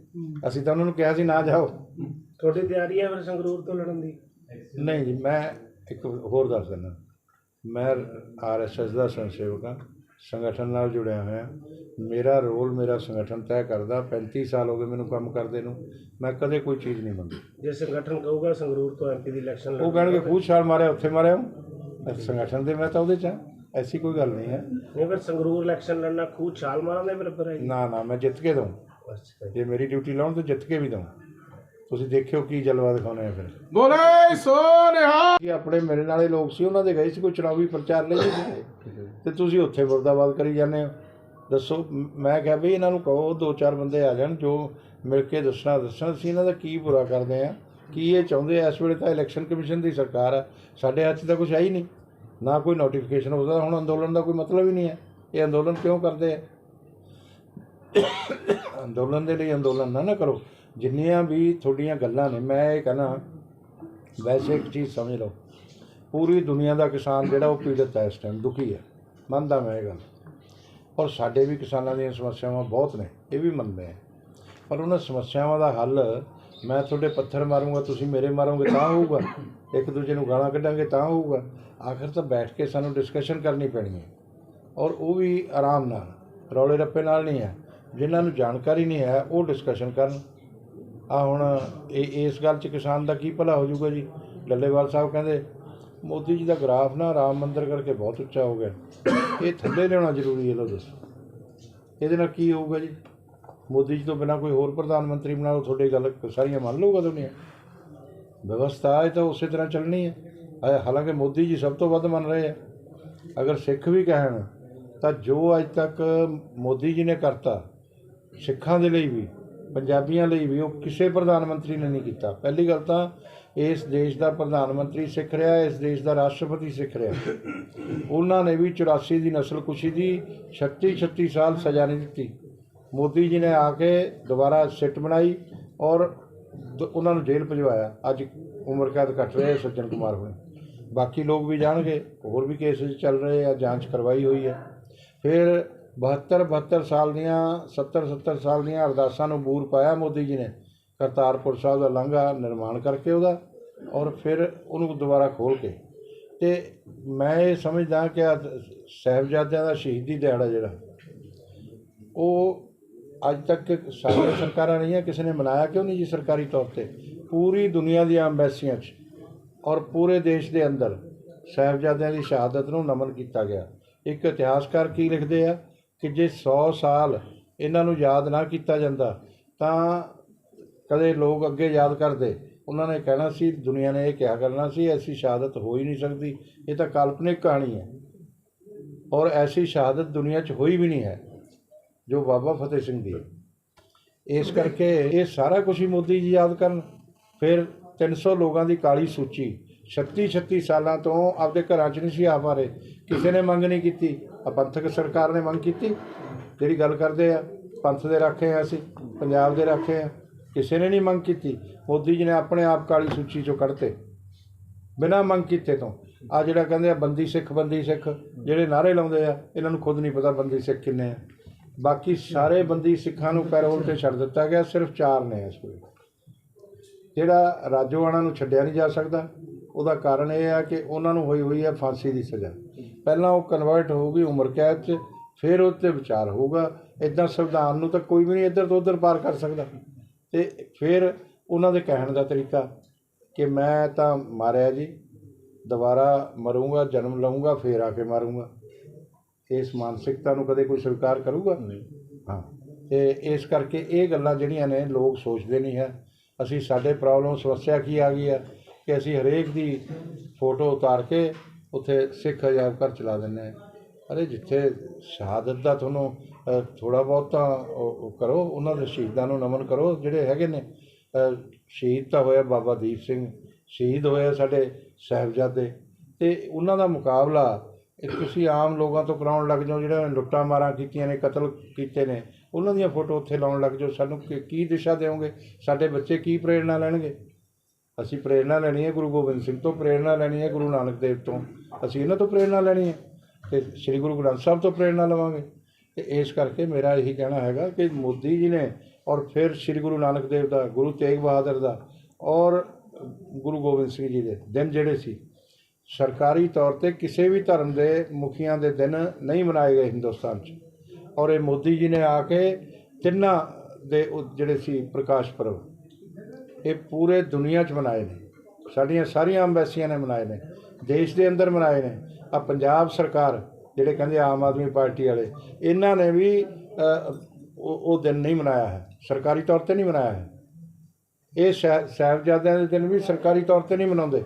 ਅਸੀਂ ਤਾਂ ਉਹਨਾਂ ਨੂੰ ਕਿਹਾ ਸੀ ਨਾ ਜਾਓ। ਤੁਹਾਡੀ ਤਿਆਰੀ ਹੈ ਫਿਰ ਸੰਗਰੂਰ ਤੋਂ ਲੜਨ ਦੀ? ਨਹੀਂ ਜੀ ਮੈਂ ਇੱਕ ਹੋਰ ਦੱਸ ਦਿੰਦਾ। ਮੈਂ ਆਰਐਸਐਸ ਦਾ ਸੰਸੇਵਕ ਹਾਂ ਸੰਗਠਨ ਨਾਲ ਜੁੜਿਆ ਹੋਇਆ। ਮੇਰਾ ਰੋਲ ਮੇਰਾ ਸੰਗਠਨ ਤੈਅ ਕਰਦਾ 35 ਸਾਲ ਹੋ ਗਏ ਮੈਨੂੰ ਕੰਮ ਕਰਦੇ ਨੂੰ। ਮੈਂ ਕਦੇ ਕੋਈ ਚੀਜ਼ ਨਹੀਂ ਮੰਗੀ ਜੇ ਸੰਗਠਨ ਕਹੂਗਾ ਸੰਗਰੂਰ ਤੋਂ ਐਮਪੀ ਦੀ ਇਲੈਕਸ਼ਨ ਉਹ ਕਹਿਣਗੇ ਖੂਹ ਛਾਲ ਮਾਰਿਆ ਉੱਥੇ ਮਾਰਿਆ। ਸੰਗਠਨ ਦੇ ਮੈਂ ਤਾਂ ਉਹਦੇ ਚ ਹਾਂ। ਐਸੀ ਕੋਈ ਗੱਲ ਨਹੀਂ ਹੈ। ਨਹੀਂ ਫਿਰ ਸੰਗਰੂਰ ਇਲੈਕਸ਼ਨ ਲੜਨਾ ਖੂਹ ਛਾਲ ਮਾਰਨ ਦੇ ਬਰਾਬਰ ਹੈ ਜੀ। ਨਾ ਨਾ ਮੈਂ ਜਿੱਤ ਕੇ ਦਊਂ। ਅੱਛਾ ਜੀ। ਮੇਰੀ ਡਿਊਟੀ ਲਾਉਣ ਤਾਂ ਜਿੱਤ ਕੇ ਵੀ ਦਊਂ। ਤੁਸੀਂ ਦੇਖਿਓ ਕੀ ਜਲਵਾ ਦਿਖਾਉਣੇ ਆ ਫਿਰ। ਬੋਲੇ ਸੋਨਿਹਾ ਕਿ ਆਪਣੇ ਮੇਰੇ ਨਾਲੇ ਲੋਕ ਸੀ ਉਹਨਾਂ ਦੇ ਗਏ ਸੀ ਕੋਈ ਚੁਣਾਵੀ ਪ੍ਰਚਾਰ ਲਈ ਸੀ? ਤੇ ਤੁਸੀਂ ਉੱਥੇ ਮੁਰਦਾਬਾਦ ਕਰੀ ਜਾਂਦੇ ਹੋ। ਦੱਸੋ ਮ- ਮੈਂ ਕਿਹਾ ਵੀ ਇਹਨਾਂ ਨੂੰ ਕਹੋ ਦੋ ਚਾਰ ਬੰਦੇ ਆ ਜਾਣ ਜੋ ਮਿਲ ਕੇ ਦੱਸਣਾ ਦੱਸਣ। ਅਸੀਂ ਇਹਨਾਂ ਦਾ ਕੀ ਬੁਰਾ ਕਰਦੇ ਆ? ਕੀ ਇਹ ਚਾਹੁੰਦੇ ਆ? ਇਸ ਵੇਲੇ ਤਾਂ ਇਲੈਕਸ਼ਨ ਕਮਿਸ਼ਨ ਦੀ ਸਰਕਾਰ ਆ। ਸਾਡੇ ਹੱਥ 'ਚ ਤਾਂ ਕੁਝ ਹੈ ਹੀ ਨਹੀਂ। ਨਾ ਕੋਈ ਨੋਟੀਫਿਕੇਸ਼ਨ ਉਹਦਾ ਹੁਣ ਅੰਦੋਲਨ ਦਾ ਕੋਈ ਮਤਲਬ ਹੀ ਨਹੀਂ ਹੈ। ਇਹ ਅੰਦੋਲਨ ਕਿਉਂ ਕਰਦੇ ਆ? ਅੰਦੋਲਨ ਦੇ ਲਈ ਅੰਦੋਲਨ ਨਾ ਨਾ ਕਰੋ। ਜਿੰਨੀਆਂ ਵੀ ਤੁਹਾਡੀਆਂ ਗੱਲਾਂ ਨੇ, ਮੈਂ ਇਹ ਕਹਿੰਦਾ ਵੈਸੇ ਇੱਕ ਚੀਜ਼ ਸਮਝ ਲਓ। ਪੂਰੀ ਦੁਨੀਆ ਦਾ ਕਿਸਾਨ ਜਿਹੜਾ ਉਹ ਪੀੜਤ ਹੈ ਇਸ ਟਾਈਮ ਦੁਖੀ ਹੈ। ਮੰਨਦਾ ਮੈਂ ਇਹ ਗੱਲ। ਔਰ ਸਾਡੇ ਵੀ ਕਿਸਾਨਾਂ ਦੀਆਂ ਸਮੱਸਿਆਵਾਂ ਬਹੁਤ ਨੇ, ਇਹ ਵੀ ਮੰਨਦੇ ਆ। ਪਰ ਉਹਨਾਂ ਸਮੱਸਿਆਵਾਂ ਦਾ ਹੱਲ ਮੈਂ ਤੁਹਾਡੇ ਪੱਥਰ ਮਾਰੂੰਗਾ, ਤੁਸੀਂ ਮੇਰੇ ਮਾਰੋਗੇ ਤਾਂ ਹੋਊਗਾ। ਇੱਕ ਦੂਜੇ ਨੂੰ ਗਾਲਾਂ ਕੱਢਾਂਗੇ ਤਾਂ ਹੋਊਗਾ। ਆਖਰ ਤਾਂ ਬੈਠ ਕੇ ਸਾਨੂੰ ਡਿਸਕਸ਼ਨ ਕਰਨੀ ਪੈਣੀ ਹੈ। ਔਰ ਉਹ ਵੀ ਆਰਾਮ ਨਾਲ, ਰੌਲੇ ਰੱਪੇ ਨਾਲ ਨਹੀਂ ਹੈ। ਜਿਨ੍ਹਾਂ ਨੂੰ ਜਾਣਕਾਰੀ ਨਹੀਂ ਹੈ, ਉਹ ਡਿਸਕਸ਼ਨ ਕਰਨ। ਆ ਹੁਣ ਇਹ, ਇਸ ਗੱਲ 'ਚ ਕਿਸਾਨ ਦਾ ਕੀ ਭਲਾ ਹੋ ਜਾਊਗਾ ਜੀ? ਡੱਲੇਵਾਲ ਸਾਹਿਬ ਕਹਿੰਦੇ, ਮੋਦੀ ਜੀ ਦਾ ਗ੍ਰਾਫ ਨਾ ਰਾਮ ਮੰਦਰ ਕਰਕੇ ਬਹੁਤ ਉੱਚਾ ਹੋ ਗਿਆ। ਇਹ ਥੱਲੇ ਲਿਆਉਣਾ ਜ਼ਰੂਰੀ ਹੈ ਲੋ ਦੱਸੋ। ਇਹਦੇ ਨਾਲ ਕੀ ਹੋਊਗਾ ਜੀ? ਮੋਦੀ ਜੀ ਤੋਂ ਬਿਨਾ ਕੋਈ ਹੋਰ ਪ੍ਰਧਾਨ ਮੰਤਰੀ ਬਣਾ ਲਓ, ਤੁਹਾਡੀ ਗੱਲ ਸਾਰੀਆਂ ਮੰਨ ਲਊਗਾ ਦੁਨੀਆ। ਵਿਵਸਥਾ ਇਹ ਤਾਂ ਉਸੇ ਤਰ੍ਹਾਂ ਚੱਲਣੀ ਹੈ। ਹਾਲਾਂਕਿ ਮੋਦੀ ਜੀ ਸਭ ਤੋਂ ਵੱਧ ਮੰਨ ਰਹੇ ਆ। ਅਗਰ ਸਿੱਖ ਵੀ ਕਹਿਣ, ਤਾਂ ਜੋ ਅੱਜ ਤੱਕ ਮੋਦੀ ਜੀ ਨੇ ਕਰਤਾ, ਸਿੱਖਾਂ ਦੇ ਲਈ ਵੀ, ਪੰਜਾਬੀਆਂ ਲਈ ਵੀ, ਉਹ ਕਿਸੇ ਪ੍ਰਧਾਨ ਮੰਤਰੀ ਨੇ ਨਹੀਂ ਕੀਤਾ। ਪਹਿਲੀ ਗੱਲ ਤਾਂ ਇਸ ਦੇਸ਼ ਦਾ ਪ੍ਰਧਾਨ ਮੰਤਰੀ ਸਿੱਖ ਰਿਹਾ, ਇਸ ਦੇਸ਼ ਦਾ ਰਾਸ਼ਟਰਪਤੀ ਸਿੱਖ ਰਿਹਾ। ਉਹਨਾਂ ਨੇ ਵੀ 84 ਦੀ ਨਸਲ ਕੁਸ਼ੀ ਦੀ 36 36 ਸਾਲ ਸਜ਼ਾ ਨਹੀਂ ਦਿੱਤੀ। ਮੋਦੀ ਜੀ ਨੇ ਆ ਕੇ ਦੁਬਾਰਾ ਸਿੱਟ ਬਣਾਈ ਔਰ ਦ- ਉਹਨਾਂ ਨੂੰ ਜੇਲ੍ਹ ਭਜਵਾਇਆ। ਅੱਜ ਉਮਰ ਕੈਦ ਕੱਟ ਰਹੇ ਸੱਜਣ ਕੁਮਾਰ ਹੋਣੀ। ਬਾਕੀ ਲੋਕ ਵੀ ਜਾਣਗੇ, ਹੋਰ ਵੀ ਕੇਸਿਸ ਚੱਲ ਰਹੇ ਆ, ਜਾਂਚ ਕਰਵਾਈ ਹੋਈ ਹੈ ਫਿਰ 72 72 ਸਾਲ ਦੀਆਂ 70 70 ਸਾਲ ਦੀਆਂ ਅਰਦਾਸਾਂ ਨੂੰ ਬੂਰ ਪਾਇਆ ਮੋਦੀ ਜੀ ਨੇ। ਕਰਤਾਰਪੁਰ ਸਾਹਿਬ ਦਾ ਲਾਂਘਾ ਨਿਰਮਾਣ ਕਰਕੇ ਉਹਦਾ ਔਰ ਫਿਰ ਉਹਨੂੰ ਦੁਬਾਰਾ ਖੋਲ ਕੇ। ਤੇ ਮੈਂ ਇਹ ਸਮਝਦਾ ਕਿ ਆਹ ਸਾਹਿਬਜ਼ਾਦਿਆਂ ਦਾ ਸ਼ਹੀਦੀ ਦਿਹਾੜਾ ਜਿਹੜਾ, ਉਹ ਅੱਜ ਤੱਕ ਸਾਰੀਆਂ ਸਰਕਾਰਾਂ ਰਹੀਆਂ, ਕਿਸੇ ਨੇ ਮਨਾਇਆ ਕਿਉਂ ਨਹੀਂ ਜੀ ਸਰਕਾਰੀ ਤੌਰ ਤੇ? ਪੂਰੀ ਦੁਨੀਆ ਦੀਆਂ ਐਮਬੈਸੀਆਂ 'ਚ ਔਰ ਪੂਰੇ ਦੇਸ਼ ਦੇ ਅੰਦਰ ਸਾਹਿਬਜ਼ਾਦਿਆਂ ਦੀ ਸ਼ਹਾਦਤ ਨੂੰ ਨਮਨ ਕੀਤਾ ਗਿਆ। ਇੱਕ ਇਤਿਹਾਸਕਾਰ ਕੀ ਲਿਖਦੇ ਆ ਕਿ ਜੇ 100 ਸਾਲ ਇਹਨਾਂ ਨੂੰ ਯਾਦ ਨਾ ਕੀਤਾ ਜਾਂਦਾ, ਤਾਂ ਕਦੇ ਲੋਕ ਅੱਗੇ ਯਾਦ ਕਰਦੇ। ਉਹਨਾਂ ਨੇ ਕਹਿਣਾ ਸੀ, ਦੁਨੀਆ ਨੇ ਇਹ ਕਿਹਾ ਕਰਨਾ ਸੀ, ਐਸੀ ਸ਼ਹਾਦਤ ਹੋ ਹੀ ਨਹੀਂ ਸਕਦੀ। ਇਹ ਤਾਂ ਕਾਲਪਨਿਕ ਕਹਾਣੀ ਹੈ। ਔਰ ਐਸੀ ਸ਼ਹਾਦਤ ਦੁਨੀਆ 'ਚ ਹੋਈ ਵੀ ਨਹੀਂ ਹੈ। ਜੋ ਬਾਬਾ ਫਤਿਹ ਸਿੰਘ ਦੀ। ਇਸ ਕਰਕੇ ਇਹ ਸਾਰਾ ਕੁਝ ਹੀ ਮੋਦੀ ਜੀ ਯਾਦ ਕਰਨ। ਫਿਰ 300 ਲੋਕਾਂ ਦੀ ਕਾਲੀ ਸੂਚੀ। 36 36 ਸਾਲਾਂ ਤੋਂ ਆਪਦੇ ਘਰਾਂ 'ਚ ਨਹੀਂ ਸੀ ਆ ਰਹੇ। ਕਿਸੇ ਨੇ ਮੰਗ ਨਹੀਂ ਕੀਤੀ। ਆ ਪੰਥਕ ਸਰਕਾਰ ਨੇ ਮੰਗ ਕੀਤੀ। ਜਿਹੜੀ ਗੱਲ ਕਰਦੇ ਆ ਪੰਥ ਦੇ ਰਾਖੇ ਆ ਅਸੀਂ ਪੰਜਾਬ ਦੇ ਰਾਖੇ ਆ। ਕਿਸੇ ਨੇ ਨਹੀਂ ਮੰਗ ਕੀਤੀ। ਮੋਦੀ ਜੀ ਨੇ ਆਪਣੇ ਆਪ ਕਾਲੀ ਸੂਚੀ 'ਚੋਂ ਕੱਢਤੇ। ਬਿਨਾਂ ਮੰਗ ਕੀਤੇ ਤੋਂ। ਆ ਜਿਹੜਾ ਕਹਿੰਦੇ ਆ ਬੰਦੀ ਸਿੱਖ ਬੰਦੀ ਸਿੱਖ। ਜਿਹੜੇ ਨਾਰੇ ਲਾਉਂਦੇ ਆ ਇਹਨਾਂ ਨੂੰ ਖੁਦ ਨਹੀਂ ਪਤਾ ਬੰਦੀ ਸਿੱਖ ਕਿੰਨੇ ਆ। ਬਾਕੀ ਸਾਰੇ ਬੰਦੀ ਸਿੱਖਾਂ ਨੂੰ ਪੈਰੋਲ ਤੇ ਛੱਡ ਦਿੱਤਾ ਗਿਆ, ਸਿਰਫ ਚਾਰ ਨੇ ਇਸ ਵੇਲੇ। ਜਿਹੜਾ ਰਾਜੋਆਣਾ ਨੂੰ ਛੱਡਿਆ ਨਹੀਂ ਜਾ ਸਕਦਾ, ਉਹਦਾ ਕਾਰਨ ਇਹ ਆ ਕਿ ਉਹਨਾਂ ਨੂੰ ਹੋਈ ਹੋਈ ਹੈ ਫਾਂਸੀ ਦੀ ਸਜ਼ਾ। ਪਹਿਲਾਂ ਉਹ ਕਨਵਰਟ ਹੋਊਗੀ ਉਮਰ ਕੈਦ 'ਚ, ਫਿਰ ਉਹ 'ਤੇ ਵਿਚਾਰ ਹੋਊਗਾ। ਇਦਾਂ ਸੰਵਿਧਾਨ ਨੂੰ ਤਾਂ ਕੋਈ ਵੀ ਨਹੀਂ ਇੱਧਰ ਤੋਂ ਉੱਧਰ ਪਾਰ ਕਰ ਸਕਦਾ। ਤੇ ਫਿਰ ਉਹਨਾਂ ਦੇ ਕਹਿਣ ਦਾ ਤਰੀਕਾ ਕਿ ਮੈਂ ਤਾਂ ਮਾਰਿਆ ਜੀ, ਦੁਬਾਰਾ ਮਰੂੰਗਾ, ਜਨਮ ਲਵਾਂਗਾ ਫੇਰ ਆ ਕੇ ਮਾਰੂੰਗਾ। ਇਸ ਮਾਨਸਿਕਤਾ ਨੂੰ ਕਦੇ ਕੋਈ ਸਵੀਕਾਰ ਕਰੂਗਾ? ਨਹੀਂ। ਹਾਂ। ਤੇ ਇਸ ਕਰਕੇ ਇਹ ਗੱਲਾਂ ਜਿਹੜੀਆਂ ਨੇ ਲੋਕ ਸੋਚਦੇ ਨਹੀਂ ਹੈ। ਅਸੀਂ ਸਾਡੇ ਪ੍ਰੋਬਲਮ ਸਮੱਸਿਆ ਕੀ ਆ ਗਈ ਹੈ ਕਿ ਅਸੀਂ ਹਰੇਕ ਦੀ ਫੋਟੋ ਉਤਾਰ ਕੇ ਉੱਥੇ ਸਿੱਖ ਅਜਾਇਬ ਘਰ ਚਲਾ ਹਾਂ। ਅਰੇ ਜਿੱਥੇ ਸ਼ਹਾਦਤ ਦਾ ਤੁਹਾਨੂੰ ਥੋੜਾ ਬਹੁਤ ਤਾਂ ਕਰੋ ਉਹਨਾਂ ਦੇ ਸ਼ਹੀਦਾਂ ਨੂੰ ਨਮਨ ਕਰੋ ਜਿਹੜੇ ਹੈਗੇ ਨੇ। ਸ਼ਹੀਦ ਤਾਂ ਹੋਇਆ ਬਾਬਾ ਦੀਪ ਸਿੰਘ ਸ਼ਹੀਦ ਹੋਏ ਸਾਡੇ ਸਾਹਿਬਜ਼ਾਦੇ। ਤੇ ਉਹਨਾਂ ਦਾ ਮੁਕਾਬਲਾ ਇਹ ਤੁਸੀਂ ਆਮ ਲੋਕਾਂ ਤੋਂ ਕਰਾਉਣ ਲੱਗ ਜਾਓ, ਜਿਹੜਾ ਲੁੱਟਾਂ ਮਾਰਾਂ ਕੀਤੀਆਂ ਨੇ, ਕਤਲ ਕੀਤੇ ਨੇ, ਉਹਨਾਂ ਦੀਆਂ ਫੋਟੋ ਉੱਥੇ ਲਾਉਣ ਲੱਗ ਜਾਓ। ਸਾਨੂੰ ਕੀ- ਕੀ ਦਿਸ਼ਾ ਦੇਵੋਗੇ ਸਾਡੇ ਬੱਚੇ ਕੀ ਪ੍ਰੇਰਣਾ ਲੈਣਗੇ? ਅਸੀਂ ਪ੍ਰੇਰਣਾ ਲੈਣੀ ਹੈ ਗੁਰੂ ਗੋਬਿੰਦ ਸਿੰਘ ਤੋਂ, ਪ੍ਰੇਰਣਾ ਲੈਣੀ ਹੈ ਗੁਰੂ ਨਾਨਕ ਦੇਵ ਤੋਂ। ਅਸੀਂ ਇਹਨਾਂ ਤੋਂ ਪ੍ਰੇਰਣਾ ਲੈਣੀ ਹੈ ਤੇ ਸ੍ਰੀ ਗੁਰੂ ਗ੍ਰੰਥ ਸਾਹਿਬ ਤੋਂ ਪ੍ਰੇਰਣਾ ਲਵਾਂਗੇ। ਤੇ ਇਸ ਕਰਕੇ ਮੇਰਾ ਇਹੀ ਕਹਿਣਾ ਹੈਗਾ ਕਿ ਮੋਦੀ ਜੀ ਨੇ ਔਰ ਫਿਰ ਸ੍ਰੀ ਗੁਰੂ ਨਾਨਕ ਦੇਵ ਦਾ, ਗੁਰੂ ਤੇਗ ਬਹਾਦਰ ਦਾ ਔਰ ਗੁਰੂ ਗੋਬਿੰਦ ਸਿੰਘ ਜੀ ਦੇ ਦਿਨ ਜਿਹੜੇ ਸੀ ਸਰਕਾਰੀ ਤੌਰ ਤੇ ਕਿਸੇ ਵੀ ਧਰਮ ਦੇ ਮੁਖੀਆਂ ਦੇ ਦਿਨ ਨਹੀਂ ਮਨਾਏ ਗਏ ਹਿੰਦੁਸਤਾਨ 'ਚ। ਔਰ ਇਹ ਮੋਦੀ ਜੀ ਨੇ ਆ ਕੇ ਤਿੰਨਾਂ ਦੇ ਜਿਹੜੇ ਸੀ ਪ੍ਰਕਾਸ਼ ਪਰਵ ਇਹ ਪੂਰੇ ਦੁਨੀਆ 'ਚ ਮਨਾਏ ਨੇ। ਸਾਡੀਆਂ ਸਾਰੀਆਂ ਅੰਬੈਸੀਆਂ ਨੇ ਮਨਾਏ ਨੇ। ਦੇਸ਼ ਦੇ ਅੰਦਰ ਮਨਾਏ ਨੇ। ਆ ਪੰਜਾਬ ਸਰਕਾਰ, ਜਿਹੜੇ ਕਹਿੰਦੇ ਆਮ ਆਦਮੀ ਪਾਰਟੀ ਵਾਲੇ, ਇਹਨਾਂ ਨੇ ਵੀ ਉਹ ਦਿਨ ਨਹੀਂ ਮਨਾਇਆ ਹੈ। ਸਰਕਾਰੀ ਤੌਰ ਤੇ ਨਹੀਂ ਮਨਾਇਆ ਹੈ। ਇਹ ਸਾਹਿ- ਸਾਹਿਬਜ਼ਾਦਿਆਂ ਦੇ ਦਿਨ ਵੀ ਸਰਕਾਰੀ ਤੌਰ ਤੇ ਨਹੀਂ ਮਨਾਉਂਦੇ।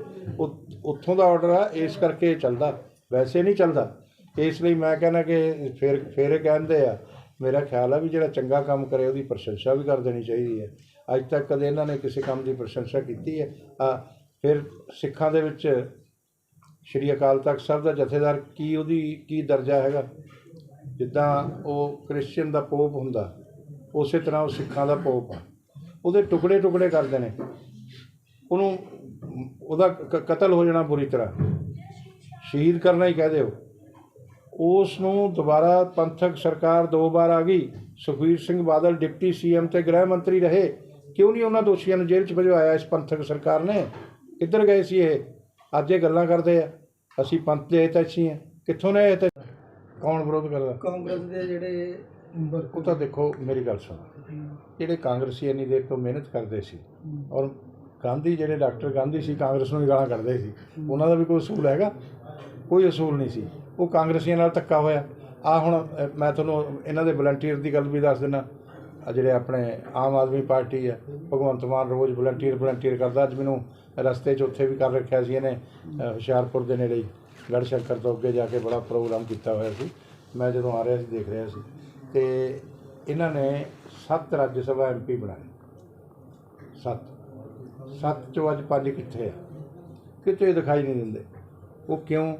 ਉੱਥੋਂ ਦਾ ਆਰਡਰ ਆ, ਇਸ ਕਰਕੇ ਚੱਲਦਾ। ਵੈਸੇ ਨਹੀਂ ਚੱਲਦਾ। ਇਸ ਲਈ ਮੈਂ ਕਹਿੰਦਾ ਕਿ ਫਿਰ ਫਿਰ ਇਹ ਕਹਿੰਦੇ ਆ, ਮੇਰਾ ਖਿਆਲ ਆ ਵੀ ਜਿਹੜਾ ਚੰਗਾ ਕੰਮ ਕਰੇ, ਉਹਦੀ ਪ੍ਰਸ਼ੰਸਾ ਵੀ ਕਰ ਦੇਣੀ ਚਾਹੀਦੀ ਹੈ। ਅੱਜ ਤੱਕ ਕਦੇ ਇਹਨਾਂ ਨੇ ਕਿਸੇ ਕੰਮ ਦੀ ਪ੍ਰਸ਼ੰਸਾ ਕੀਤੀ ਹੈ। ਆ, ਫਿਰ ਸਿੱਖਾਂ ਦੇ ਵਿੱਚ ਸ਼੍ਰੀ ਅਕਾਲ ਤਖਤ ਸਾਹਿਬ ਦਾ ਜਥੇਦਾਰ ਕੀ ਉਹਦੀ, ਕੀ ਦਰਜਾ ਹੈਗਾ? ਜਿੱਦਾਂ ਉਹ ਕ੍ਰਿਸਚੀਅਨ ਦਾ ਪੋਪ ਹੁੰਦਾ, ਉਸੇ ਤਰ੍ਹਾਂ ਉਹ ਸਿੱਖਾਂ ਦਾ ਪੋਪ ਆ। ਉਹਦੇ ਟੁਕੜੇ ਟੁਕੜੇ ਕਰਦੇ ਨੇ। ਉਹਨੂੰ ਉਹਦਾ ਕਤਲ ਹੋ ਜਾਣਾ ਬੁਰੀ ਤਰ੍ਹਾਂ। ਸ਼ਹੀਦ ਕਰਨਾ ਹੀ ਕਹਿ ਦਿਓ। ਉਸ ਨੂੰ ਦੁਬਾਰਾ ਪੰਥਕ ਸਰਕਾਰ ਦੋ ਵਾਰ ਆ ਗਈ। ਸੁਖਬੀਰ ਸਿੰਘ ਬਾਦਲ ਡਿਪਟੀ ਸੀਐਮ ਤੇ ਗ੍ਰਹਿ ਮੰਤਰੀ ਰਹੇ। ਕਿਉਂ ਨਹੀਂ ਉਹਨਾਂ ਦੋਸ਼ੀਆਂ ਨੂੰ ਜੇਲ੍ਹ 'ਚ ਭਜਵਾਇਆ ਇਸ ਪੰਥਕ ਸਰਕਾਰ ਨੇ? ਕਿੱਧਰ ਗਏ ਸੀ ਇਹ? ਅੱਜ ਇਹ ਗੱਲਾਂ ਕਰਦੇ ਆ। ਅਸੀਂ ਪੰਥ ਦੇ ਤੈਸੀ ਆ। ਕਿੱਥੋਂ ਨੇ ਇਹ ਕੌਣ ਵਿਰੋਧ ਕਰਦਾ? ਕਾਂਗਰਸ ਦੇ ਜਿਹੜੇ ਉਹ ਤਾਂ ਦੇਖੋ ਮੇਰੀ ਗੱਲ ਸੁਣੋ। ਜਿਹੜੇ ਕਾਂਗਰਸੀ ਇੰਨੀ ਦੇਰ ਤੋਂ ਮਿਹਨਤ ਕਰਦੇ ਸੀ ਔਰ ਗਾਂਧੀ ਜਿਹੜੇ ਡਾਕਟਰ ਗਾਂਧੀ ਸੀ ਕਾਂਗਰਸ ਨੂੰ ਹੀ ਗਾਲਾਂ ਕੱਢਦੇ ਸੀ। ਉਹਨਾਂ ਦਾ ਵੀ ਕੋਈ ਅਸੂਲ ਹੈਗਾ? ਕੋਈ ਅਸੂਲ ਨਹੀਂ ਸੀ। ਉਹ ਕਾਂਗਰਸੀਆਂ ਨਾਲ ਧੱਕਾ ਹੋਇਆ। ਆ ਹੁਣ ਮੈਂ ਤੁਹਾਨੂੰ ਇਹਨਾਂ ਦੇ ਵਲੰਟੀਅਰ ਦੀ ਗੱਲ ਵੀ ਦੱਸ ਦਿੰਦਾ। ਆ ਜਿਹੜੇ ਆਪਣੇ ਆਮ ਆਦਮੀ ਪਾਰਟੀ ਆ ਭਗਵੰਤ ਮਾਨ ਰੋਜ਼ ਵਲੰਟੀਅਰ ਵਲੰਟੀਅਰ ਕਰਦਾ। ਅੱਜ ਮੈਨੂੰ ਰਸਤੇ 'ਚ ਉੱਥੇ ਵੀ ਕਰ ਰੱਖਿਆ ਸੀ ਇਹਨੇ ਹੁਸ਼ਿਆਰਪੁਰ ਦੇ ਨੇੜੇ ਹੀ। ਗੜ੍ਹ ਸ਼ੰਕਰ ਤੋਂ ਅੱਗੇ ਜਾ ਕੇ ਬੜਾ ਪ੍ਰੋਗਰਾਮ ਕੀਤਾ ਹੋਇਆ ਸੀ। ਮੈਂ ਜਦੋਂ ਆ ਰਿਹਾ ਸੀ ਦੇਖ ਰਿਹਾ ਸੀ। ਤੇ ਇਹਨਾਂ ਨੇ ਸੱਤ ਰਾਜ ਸਭਾ ਐਮਪੀ ਬਣਾਏ। ਸੱਤ। ਸੱਤ ਚੋਂ ਅੱਜ ਪੰਜ ਕਿੱਥੇ ਆ। ਕਿਤੇ ਦਿਖਾਈ ਨਹੀਂ ਦਿੰਦੇ। ਉਹ ਕਿਉਂ?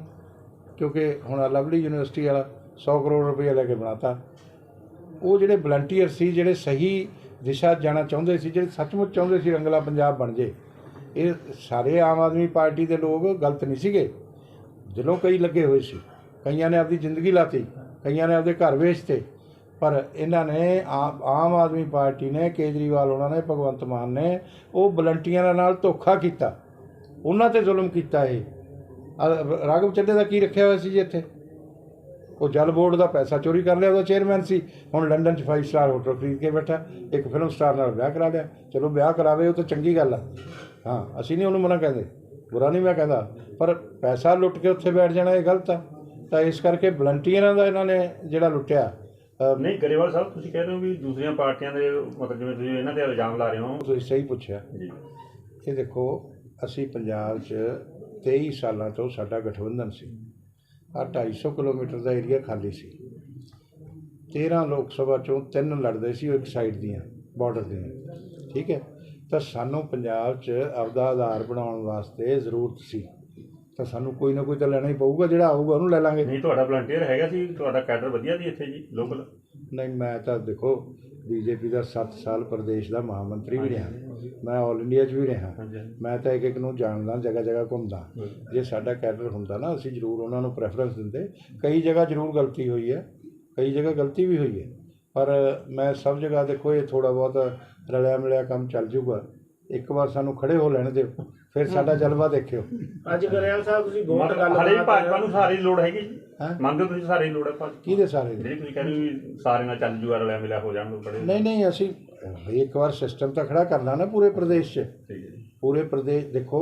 ਕਿਉਂਕਿ ਹੁਣ ਲਵਲੀ ਯੂਨੀਵਰਸਿਟੀ ਵਾਲਾ 100 ਕਰੋੜ ਰੁਪਏ ਲੈ ਕੇ ਬਣਾਤਾ। ਉਹ ਜਿਹੜੇ ਵਲੰਟੀਅਰ ਸੀ, ਜਿਹੜੇ ਸਹੀ ਦਿਸ਼ਾ ਜਾਣਾ ਚਾਹੁੰਦੇ ਸੀ, ਜਿਹੜੇ ਸੱਚਮੁੱਚ ਚਾਹੁੰਦੇ ਸੀ ਰੰਗਲਾ ਪੰਜਾਬ ਬਣ ਜੇ, ਇਹ ਸਾਰੇ ਆਮ ਆਦਮੀ ਪਾਰਟੀ ਦੇ ਲੋਕ ਗਲਤ ਨਹੀਂ ਸੀਗੇ। ਦਿਲੋਂ ਕਈ ਲੱਗੇ ਹੋਏ ਸੀ। ਕਈਆਂ ਨੇ ਆਪਣੀ ਜ਼ਿੰਦਗੀ ਲਾਤੀ, ਕਈਆਂ ਨੇ ਆਪਦੇ ਘਰ ਵੇਚਤੇ। ਪਰ ਇਹਨਾਂ ਨੇ ਆ- ਆਮ ਆਦਮੀ ਪਾਰਟੀ ਨੇ, ਕੇਜਰੀਵਾਲ ਉਹਨਾਂ ਨੇ, ਭਗਵੰਤ ਮਾਨ ਨੇ, ਉਹ ਵਲੰਟੀਅਰਾਂ ਨਾਲ ਧੋਖਾ ਕੀਤਾ। ਉਹਨਾਂ ਤੇ ਜ਼ੁਲਮ ਕੀਤਾ ਇਹ। ਰਾਘਵ ਚੱਡੇ ਦਾ ਕੀ ਰੱਖਿਆ ਹੋਇਆ ਸੀ ਜੀ ਇੱਥੇ? ਉਹ ਜਲ ਬੋਰਡ ਦਾ ਪੈਸਾ ਚੋਰੀ ਕਰ ਲਿਆ, ਉਹਦਾ ਚੇਅਰਮੈਨ ਸੀ। ਹੁਣ ਲੰਡਨ 'ਚ 5 ਸਟਾਰ ਹੋਟਲ ਖਰੀਦ ਕੇ ਬੈਠਾ, ਇੱਕ ਫਿਲਮ ਸਟਾਰ ਨਾਲ ਵਿਆਹ ਕਰਾ ਲਿਆ। ਚਲੋ ਵਿਆਹ ਕਰਾਵੇ, ਉਹ ਤਾਂ ਚੰਗੀ ਗੱਲ ਆ। ਹਾਂ, ਅਸੀਂ ਨਹੀਂ ਉਹਨੂੰ ਮਨਾ ਕਹਿੰਦੇ। ਬੁਰਾ ਨਹੀਂ ਮੈਂ ਕਹਿੰਦਾ। ਪਰ ਪੈਸਾ ਲੁੱਟ ਕੇ ਉੱਥੇ ਬੈਠ ਜਾਣਾ ਇਹ ਗਲਤ ਆ। ਤਾਂ ਇਸ ਕਰਕੇ ਵਲੰਟੀਅਰਾਂ ਦਾ ਇਹਨਾਂ ਨੇ ਜਿਹੜਾ ਲੁੱਟਿਆ ਨਹੀਂ ਗਰੇਵਾਲ ਸਾਹਿਬ ਤੁਸੀਂ ਕਹਿ ਰਹੇ ਹੋ ਵੀ ਦੂਸਰੀਆਂ ਪਾਰਟੀਆਂ ਦੇ ਮਤਲਬ ਜਿਵੇਂ ਤੁਸੀਂ ਇਹਨਾਂ ਤੇ ਇਲਜ਼ਾਮ ਲਾ ਰਹੇ ਹੋ। ਤੁਸੀਂ ਸਹੀ ਪੁੱਛਿਆ। ਜੀ। ਇਹ ਦੇਖੋ ਅਸੀਂ ਪੰਜਾਬ 'ਚ 23 ਸਾਲਾਂ ਤੋਂ ਸਾਡਾ ਗਠਬੰਧਨ ਸੀ। ਆ 250 ਕਿਲੋਮੀਟਰ ਦਾ ਏਰੀਆ ਖਾਲੀ ਸੀ। 13 ਲੋਕ ਸਭਾ ਚੋਂ ਤਿੰਨ ਲੜਦੇ ਸੀ ਉਹ ਇੱਕ ਸਾਈਡ ਦੀਆਂ ਬਾਰਡਰ ਦੀਆਂ। ਠੀਕ ਹੈ? ਤਾਂ ਸਾਨੂੰ ਪੰਜਾਬ 'ਚ ਆਪਦਾ ਆਧਾਰ ਬਣਾਉਣ ਵਾਸਤੇ ਜ਼ਰੂਰਤ ਸੀ। ਤਾਂ ਸਾਨੂੰ ਕੋਈ ਨਾ ਕੋਈ ਤਾਂ ਲੈਣਾ ਹੀ ਪਊਗਾ ਜਿਹੜਾ ਆਊਗਾ ਉਹਨੂੰ ਲੈ ਲਾਂਗੇ। ਨਹੀਂ ਤੁਹਾਡਾ ਵਲੰਟੀਅਰ ਹੈਗਾ ਸੀ ਤੁਹਾਡਾ ਕੈਡਰ ਵਧੀਆ ਸੀ ਇੱਥੇ ਜੀ ਲੋਕਲ ਨਹੀਂ ਮੈਂ ਤਾਂ ਦੇਖੋ ਬੀਜੇਪੀ ਦਾ 7 ਸਾਲ ਪ੍ਰਦੇਸ਼ ਦਾ ਮਹਾਮੰਤਰੀ ਵੀ ਰਿਹਾ। ਮੈਂ ਆਲ ਇੰਡੀਆ 'ਚ ਵੀ ਰਿਹਾ। ਮੈਂ ਤਾਂ ਇੱਕ ਇੱਕ ਨੂੰ ਜਾਣਦਾ ਜਗ੍ਹਾ ਜਗ੍ਹਾ ਘੁੰਮਦਾ ਜੇ ਸਾਡਾ ਕੈਡਰ ਹੁੰਦਾ ਨਾ ਅਸੀਂ ਜ਼ਰੂਰ ਉਹਨਾਂ ਨੂੰ ਪ੍ਰੈਫਰੈਂਸ ਦਿੰਦੇ। ਕਈ ਜਗ੍ਹਾ ਜ਼ਰੂਰ ਗਲਤੀ ਹੋਈ ਹੈ ਕਈ ਜਗ੍ਹਾ ਗਲਤੀ ਵੀ ਹੋਈ ਹੈ। ਪਰ ਮੈਂ ਸਭ ਜਗ੍ਹਾ ਦੇਖੋ ਇਹ ਥੋੜਾ ਬਹੁਤ ਰਲਿਆ ਮਿਲਿਆ ਕੰਮ ਚੱਲ ਜੂਗਾ ਇੱਕ ਵਾਰ ਸਾਨੂੰ ਖੜੇ ਹੋ ਲੈਣ ਦਿਓ। ਫਿਰ ਸਾਡਾ ਜਲਵਾ ਦੇਖਿਓ। ਅੱਜ ਗਰੇਵਾਲ ਸਾਹਿਬ ਤੁਸੀਂ ਬਹੁਤ ਗੱਲ ਹਲੇ ਵੀ ਭਾਜਪਾ ਨੂੰ ਸਾਰੇ ਲੋੜ ਹੈਗੀ। ਜੀ ਹੈਂ? ਮੰਨਦੇ ਹੋ ਤੁਸੀਂ ਸਾਰੇ ਲੋੜ ਹੈ ਭਾਜਪਾ ਕਿਹਦੇ ਸਾਰੇ ਦੇ? ਜਿਹੜੀ ਤੁਸੀਂ ਕਹਿੰਦੇ ਵੀ ਸਾਰੇ ਨਾਲ ਚੱਲ ਜੂਗਾ ਰਲਿਆ ਮਿਲਿਆ ਹੋ ਜਾਣ ਬੜੇ। ਨਹੀਂ ਨਹੀਂ ਅਸੀਂ ਇੱਕ ਵਾਰ ਸਿਸਟਮ ਤਾਂ ਖੜਾ ਕਰਨਾ ਨਾ ਪੂਰੇ ਪ੍ਰਦੇਸ਼ 'ਚ। ਠੀਕ ਹੈ ਜੀ। ਪੂਰੇ ਪ੍ਰਦੇਸ਼ ਦੇਖੋ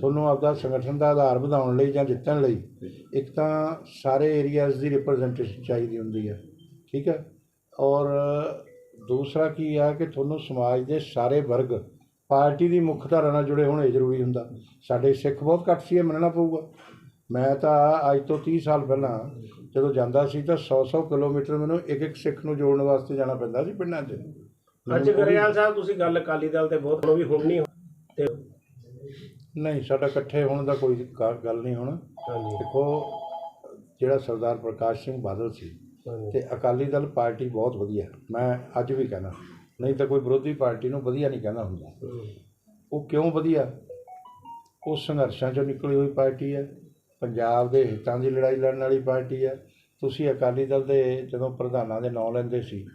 ਤੁਹਾਨੂੰ ਆਪਦਾ ਸੰਗਠਨ ਦਾ ਆਧਾਰ ਵਧਾਉਣ ਲਈ ਜਾਂ ਜਿੱਤਣ ਲਈ ਇੱਕ ਤਾਂ ਸਾਰੇ ਏਰੀਆਜ਼ ਦੀ ਰਿਪਰੈਜ਼ੈਂਟੇਸ਼ਨ ਚਾਹੀਦੀ ਹੁੰਦੀ ਹੈ ਠੀਕ ਹੈ? ਔਰ ਦੂਸਰਾ ਕੀ ਆ ਕਿ ਤੁਹਾਨੂੰ ਸਮਾਜ ਦੇ ਸਾਰੇ ਵਰਗ ਪਾਰਟੀ ਦੀ ਮੁੱਖ ਧਾਰਾ ਨਾਲ ਜੁੜੇ ਹੋਣੇ ਜ਼ਰੂਰੀ ਹੁੰਦਾ। ਸਾਡੇ ਸਿੱਖ ਬਹੁਤ ਘੱਟ ਸੀ ਇਹ ਮੰਨਣਾ ਪਊਗਾ। ਮੈਂ ਤਾਂ ਅੱਜ ਤੋਂ 30 ਸਾਲ ਪਹਿਲਾਂ ਜਦੋਂ ਜਾਂਦਾ ਸੀ ਤਾਂ 100-100 ਕਿਲੋਮੀਟਰ ਮੈਨੂੰ ਇੱਕ ਇੱਕ ਸਿੱਖ ਨੂੰ ਜੋੜਨ ਵਾਸਤੇ ਜਾਣਾ ਪੈਂਦਾ ਸੀ ਪਿੰਡਾਂ 'ਚ। ਅੱਜ ਗਰੇਵਾਲ ਸਾਹਿਬ ਤੁਸੀਂ ਗੱਲ ਅਕਾਲੀ ਦਲ ਤੇ ਬਹੁਤ ਵੀ ਹੁਣ ਨਹੀਂ ਤੇ ਨਹੀਂ ਸਾਡਾ ਇਕੱਠੇ ਹੋਣ ਦਾ ਕੋਈ ਗੱਲ ਨਹੀਂ ਹੁਣ। ਦੇਖੋ ਜਿਹੜਾ ਸਰਦਾਰ ਪ੍ਰਕਾਸ਼ ਸਿੰਘ ਬਾਦਲ ਸੀ ਤੇ ਅਕਾਲੀ ਦਲ ਪਾਰਟੀ ਬਹੁਤ ਵਧੀਆ। ਮੈਂ ਅੱਜ ਵੀ ਕਹਿੰਦਾ। ਨਹੀਂ ਤਾਂ ਕੋਈ ਵਿਰੋਧੀ ਪਾਰਟੀ ਨੂੰ ਵਧੀਆ ਨਹੀਂ ਕਹਿੰਦਾ ਹੁੰਦਾ। ਉਹ ਕਿਉਂ ਵਧੀਆ? ਉਹ ਸੰਘਰਸ਼ਾਂ ਚੋਂ ਨਿਕਲੀ ਹੋਈ ਪਾਰਟੀ ਹੈ। ਪੰਜਾਬ ਦੇ ਹਿੱਤਾਂ ਦੀ ਲੜਾਈ ਲੜਨ ਵਾਲੀ ਪਾਰਟੀ ਹੈ। ਤੁਸੀਂ ਅਕਾਲੀ ਦਲ ਦੇ ਜਦੋਂ ਪ੍ਰਧਾਨਾਂ ਦੇ ਨਾਂ ਲੈਂਦੇ ਸੀ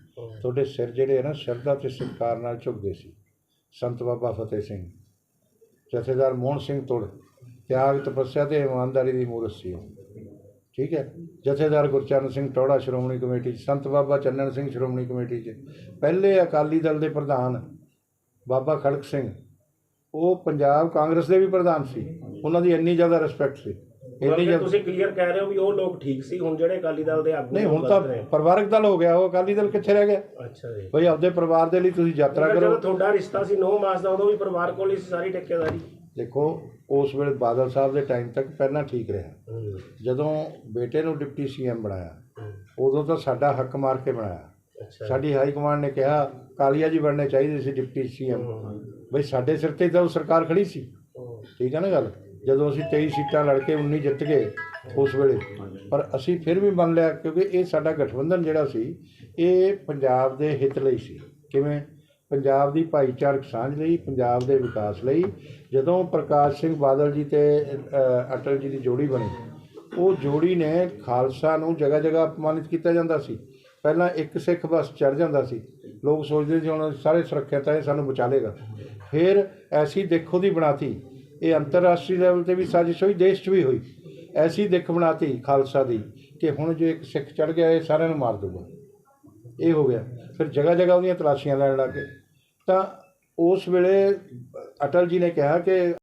ਤੁਹਾਡੇ ਸਿਰ ਜਿਹੜੇ ਨਾ ਸ਼ਰਧਾ ਤੇ ਸਤਿਕਾਰ ਨਾਲ ਝੁਕਦੇ ਸੀ। ਸੰਤ ਬਾਬਾ ਫਤਿਹ ਸਿੰਘ ਜਥੇਦਾਰ ਮੋਹਨ ਸਿੰਘ ਤੁੜ ਤਿਆਗ ਤਪੱਸਿਆ ਤੇ ਇਮਾਨਦਾਰੀ ਦੀ ਮੂਰਤ ਸੀ ਉਹ। ਠੀਕ ਹੈ ਜਥੇਦਾਰ ਗੁਰਚਰਨ ਸਿੰਘ ਟੌੜਾ ਸ਼੍ਰੋਮਣੀ ਕਮੇਟੀ 'ਚ, ਸੰਤ ਬਾਬਾ ਚੰਨਣ ਸਿੰਘ ਸ਼੍ਰੋਮਣੀ ਕਮੇਟੀ 'ਚ ਪਹਿਲੇ ਅਕਾਲੀ ਦਲ ਦੇ ਪ੍ਰਧਾਨ ਬਾਬਾ ਖੜਕ ਸਿੰਘ ਉਹ ਪੰਜਾਬ ਕਾਂਗਰਸ ਦੇ ਵੀ ਪ੍ਰਧਾਨ ਸੀ ਉਹਨਾਂ ਦੀ ਇੰਨੀ ਜ਼ਿਆਦਾ ਰਿਸਪੈਕਟ ਸੀ ਇੰਨੀ ਜ਼ਿਆਦਾ ਤੁਸੀਂ ਕਲੀਅਰ ਕਹਿ ਰਹੇ ਹੋ ਵੀ ਉਹ ਲੋਕ ਠੀਕ ਸੀ ਹੁਣ ਜਿਹੜੇ ਅਕਾਲੀ ਦਲ ਦੇ ਆਗੂ ਨਹੀਂ ਹੁਣ ਤਾਂ। ਪਰਿਵਾਰਕ ਦਲ ਹੋ ਗਿਆ ਉਹ ਅਕਾਲੀ ਦਲ ਕਿੱਥੇ ਰਹਿ ਗਿਆ? ਅੱਛਾ ਜੀ। ਬਈ ਆਪਦੇ ਪਰਿਵਾਰ ਦੇ ਲਈ ਤੁਸੀਂ ਯਾਤਰਾ ਜਦੋਂ ਕਰੋ। ਤੁਹਾਡਾ ਰਿਸ਼ਤਾ ਸੀ 9 ਮਾਸ ਦਾ ਉਦੋਂ ਵੀ ਪਰਿਵਾਰ ਕੋਲ ਹੀ ਸਾਰੀ ਠੇਕੇਦਾਰੀ। ਦੇਖੋ ਉਸ ਵੇਲੇ ਬਾਦਲ ਸਾਹਿਬ ਦੇ ਟਾਈਮ ਤੱਕ ਪਹਿਲਾਂ ਠੀਕ ਰਿਹਾ। ਜਦੋਂ ਬੇਟੇ ਨੂੰ ਡਿਪਟੀ ਸੀਐਮ ਬਣਾਇਆ ਉਦੋਂ ਤਾਂ ਸਾਡਾ ਹੱਕ ਮਾਰ ਕੇ ਬਣਾਇਆ। ਸਾਡੀ ਹਾਈ ਕਮਾਂਡ ਨੇ ਕਿਹਾ ਕਾਲੀਆ ਜੀ ਬਣਨੇ ਚਾਹੀਦੇ ਸੀ ਡਿਪਟੀ ਸੀਐਮ ਬਈ ਸਾਡੇ ਸਿਰ ਤੇ ਤਾਂ ਉਹ ਸਰਕਾਰ ਖੜੀ ਸੀ। ਠੀਕ ਹੈ ਨਾ ਗੱਲ? ਜਦੋਂ ਅਸੀਂ 23 ਸੀਟਾਂ ਲੜ ਕੇ 19 ਜਿੱਤ ਗਏ ਉਸ ਵੇਲੇ ਪਰ ਅਸੀਂ ਫਿਰ ਵੀ ਮੰਨ ਲਿਆ ਕਿਉਂਕਿ ਇਹ ਸਾਡਾ ਗਠਬੰਧਨ ਜਿਹੜਾ ਸੀ ਇਹ ਪੰਜਾਬ ਦੇ ਹਿੱਤ ਲਈ ਸੀ। ਕਿਵੇਂ? ਪੰਜਾਬ ਦੀ ਭਾਈਚਾਰਕ ਸਾਂਝ ਲਈ, ਪੰਜਾਬ ਦੇ ਵਿਕਾਸ ਲਈ, ਜਦੋਂ ਪ੍ਰਕਾਸ਼ ਸਿੰਘ ਬਾਦਲ ਜੀ ਤੇ ਅਟਲ ਜੀ ਦੀ ਜੋੜੀ ਬਣੀ, ਉਹ ਜੋੜੀ ਨੇ ਖਾਲਸਾ ਨੂੰ ਜਗ੍ਹਾ ਜਗ੍ਹਾ ਅਪਮਾਨਿਤ ਕੀਤਾ ਜਾਂਦਾ ਸੀ। ਪਹਿਲਾਂ ਇੱਕ ਸਿੱਖ ਬਸ ਚੜ ਜਾਂਦਾ ਸੀ। ਲੋਕ ਸੋਚਦੇ ਸੀ ਹੁਣ ਸਾਰੇ ਸੁਰੱਖਿਅਤ ਹੈ ਸਾਨੂੰ ਬਚਾ ਲੇਗਾ ਫਿਰ ਐਸੀ ਦੇਖੋ ਦੀ ਬਣਾਤੀ। ਇਹ ਅੰਤਰਰਾਸ਼ਟਰੀ ਲੈਵਲ ਤੇ ਵੀ ਸਾਜ਼ਿਸ਼ ਹੋਈ, ਦੇਸ਼ 'ਚ ਵੀ ਹੋਈ। ਐਸੀ ਦਿੱਖ ਬਣਾਤੀ ਖਾਲਸਾ ਦੀ ਕਿ ਹੁਣ ਜੇ ਇੱਕ ਸਿੱਖ ਚੜ ਗਿਆ, ਇਹ ਸਾਰਿਆਂ ਨੂੰ ਮਾਰ ਦੂਗਾ ਇਹ ਹੋ ਗਿਆ। ਫਿਰ ਜਗ੍ਹਾ ਜਗ੍ਹਾ ਉਹਦੀਆਂ ਤਲਾਸ਼ੀਆਂ ਲੈਣ ਲੱਗੇ ਤਾਂ ਉਸ ਵੇਲੇ ਅਟਲ ਜੀ ਨੇ ਕਿਹਾ ਕਿ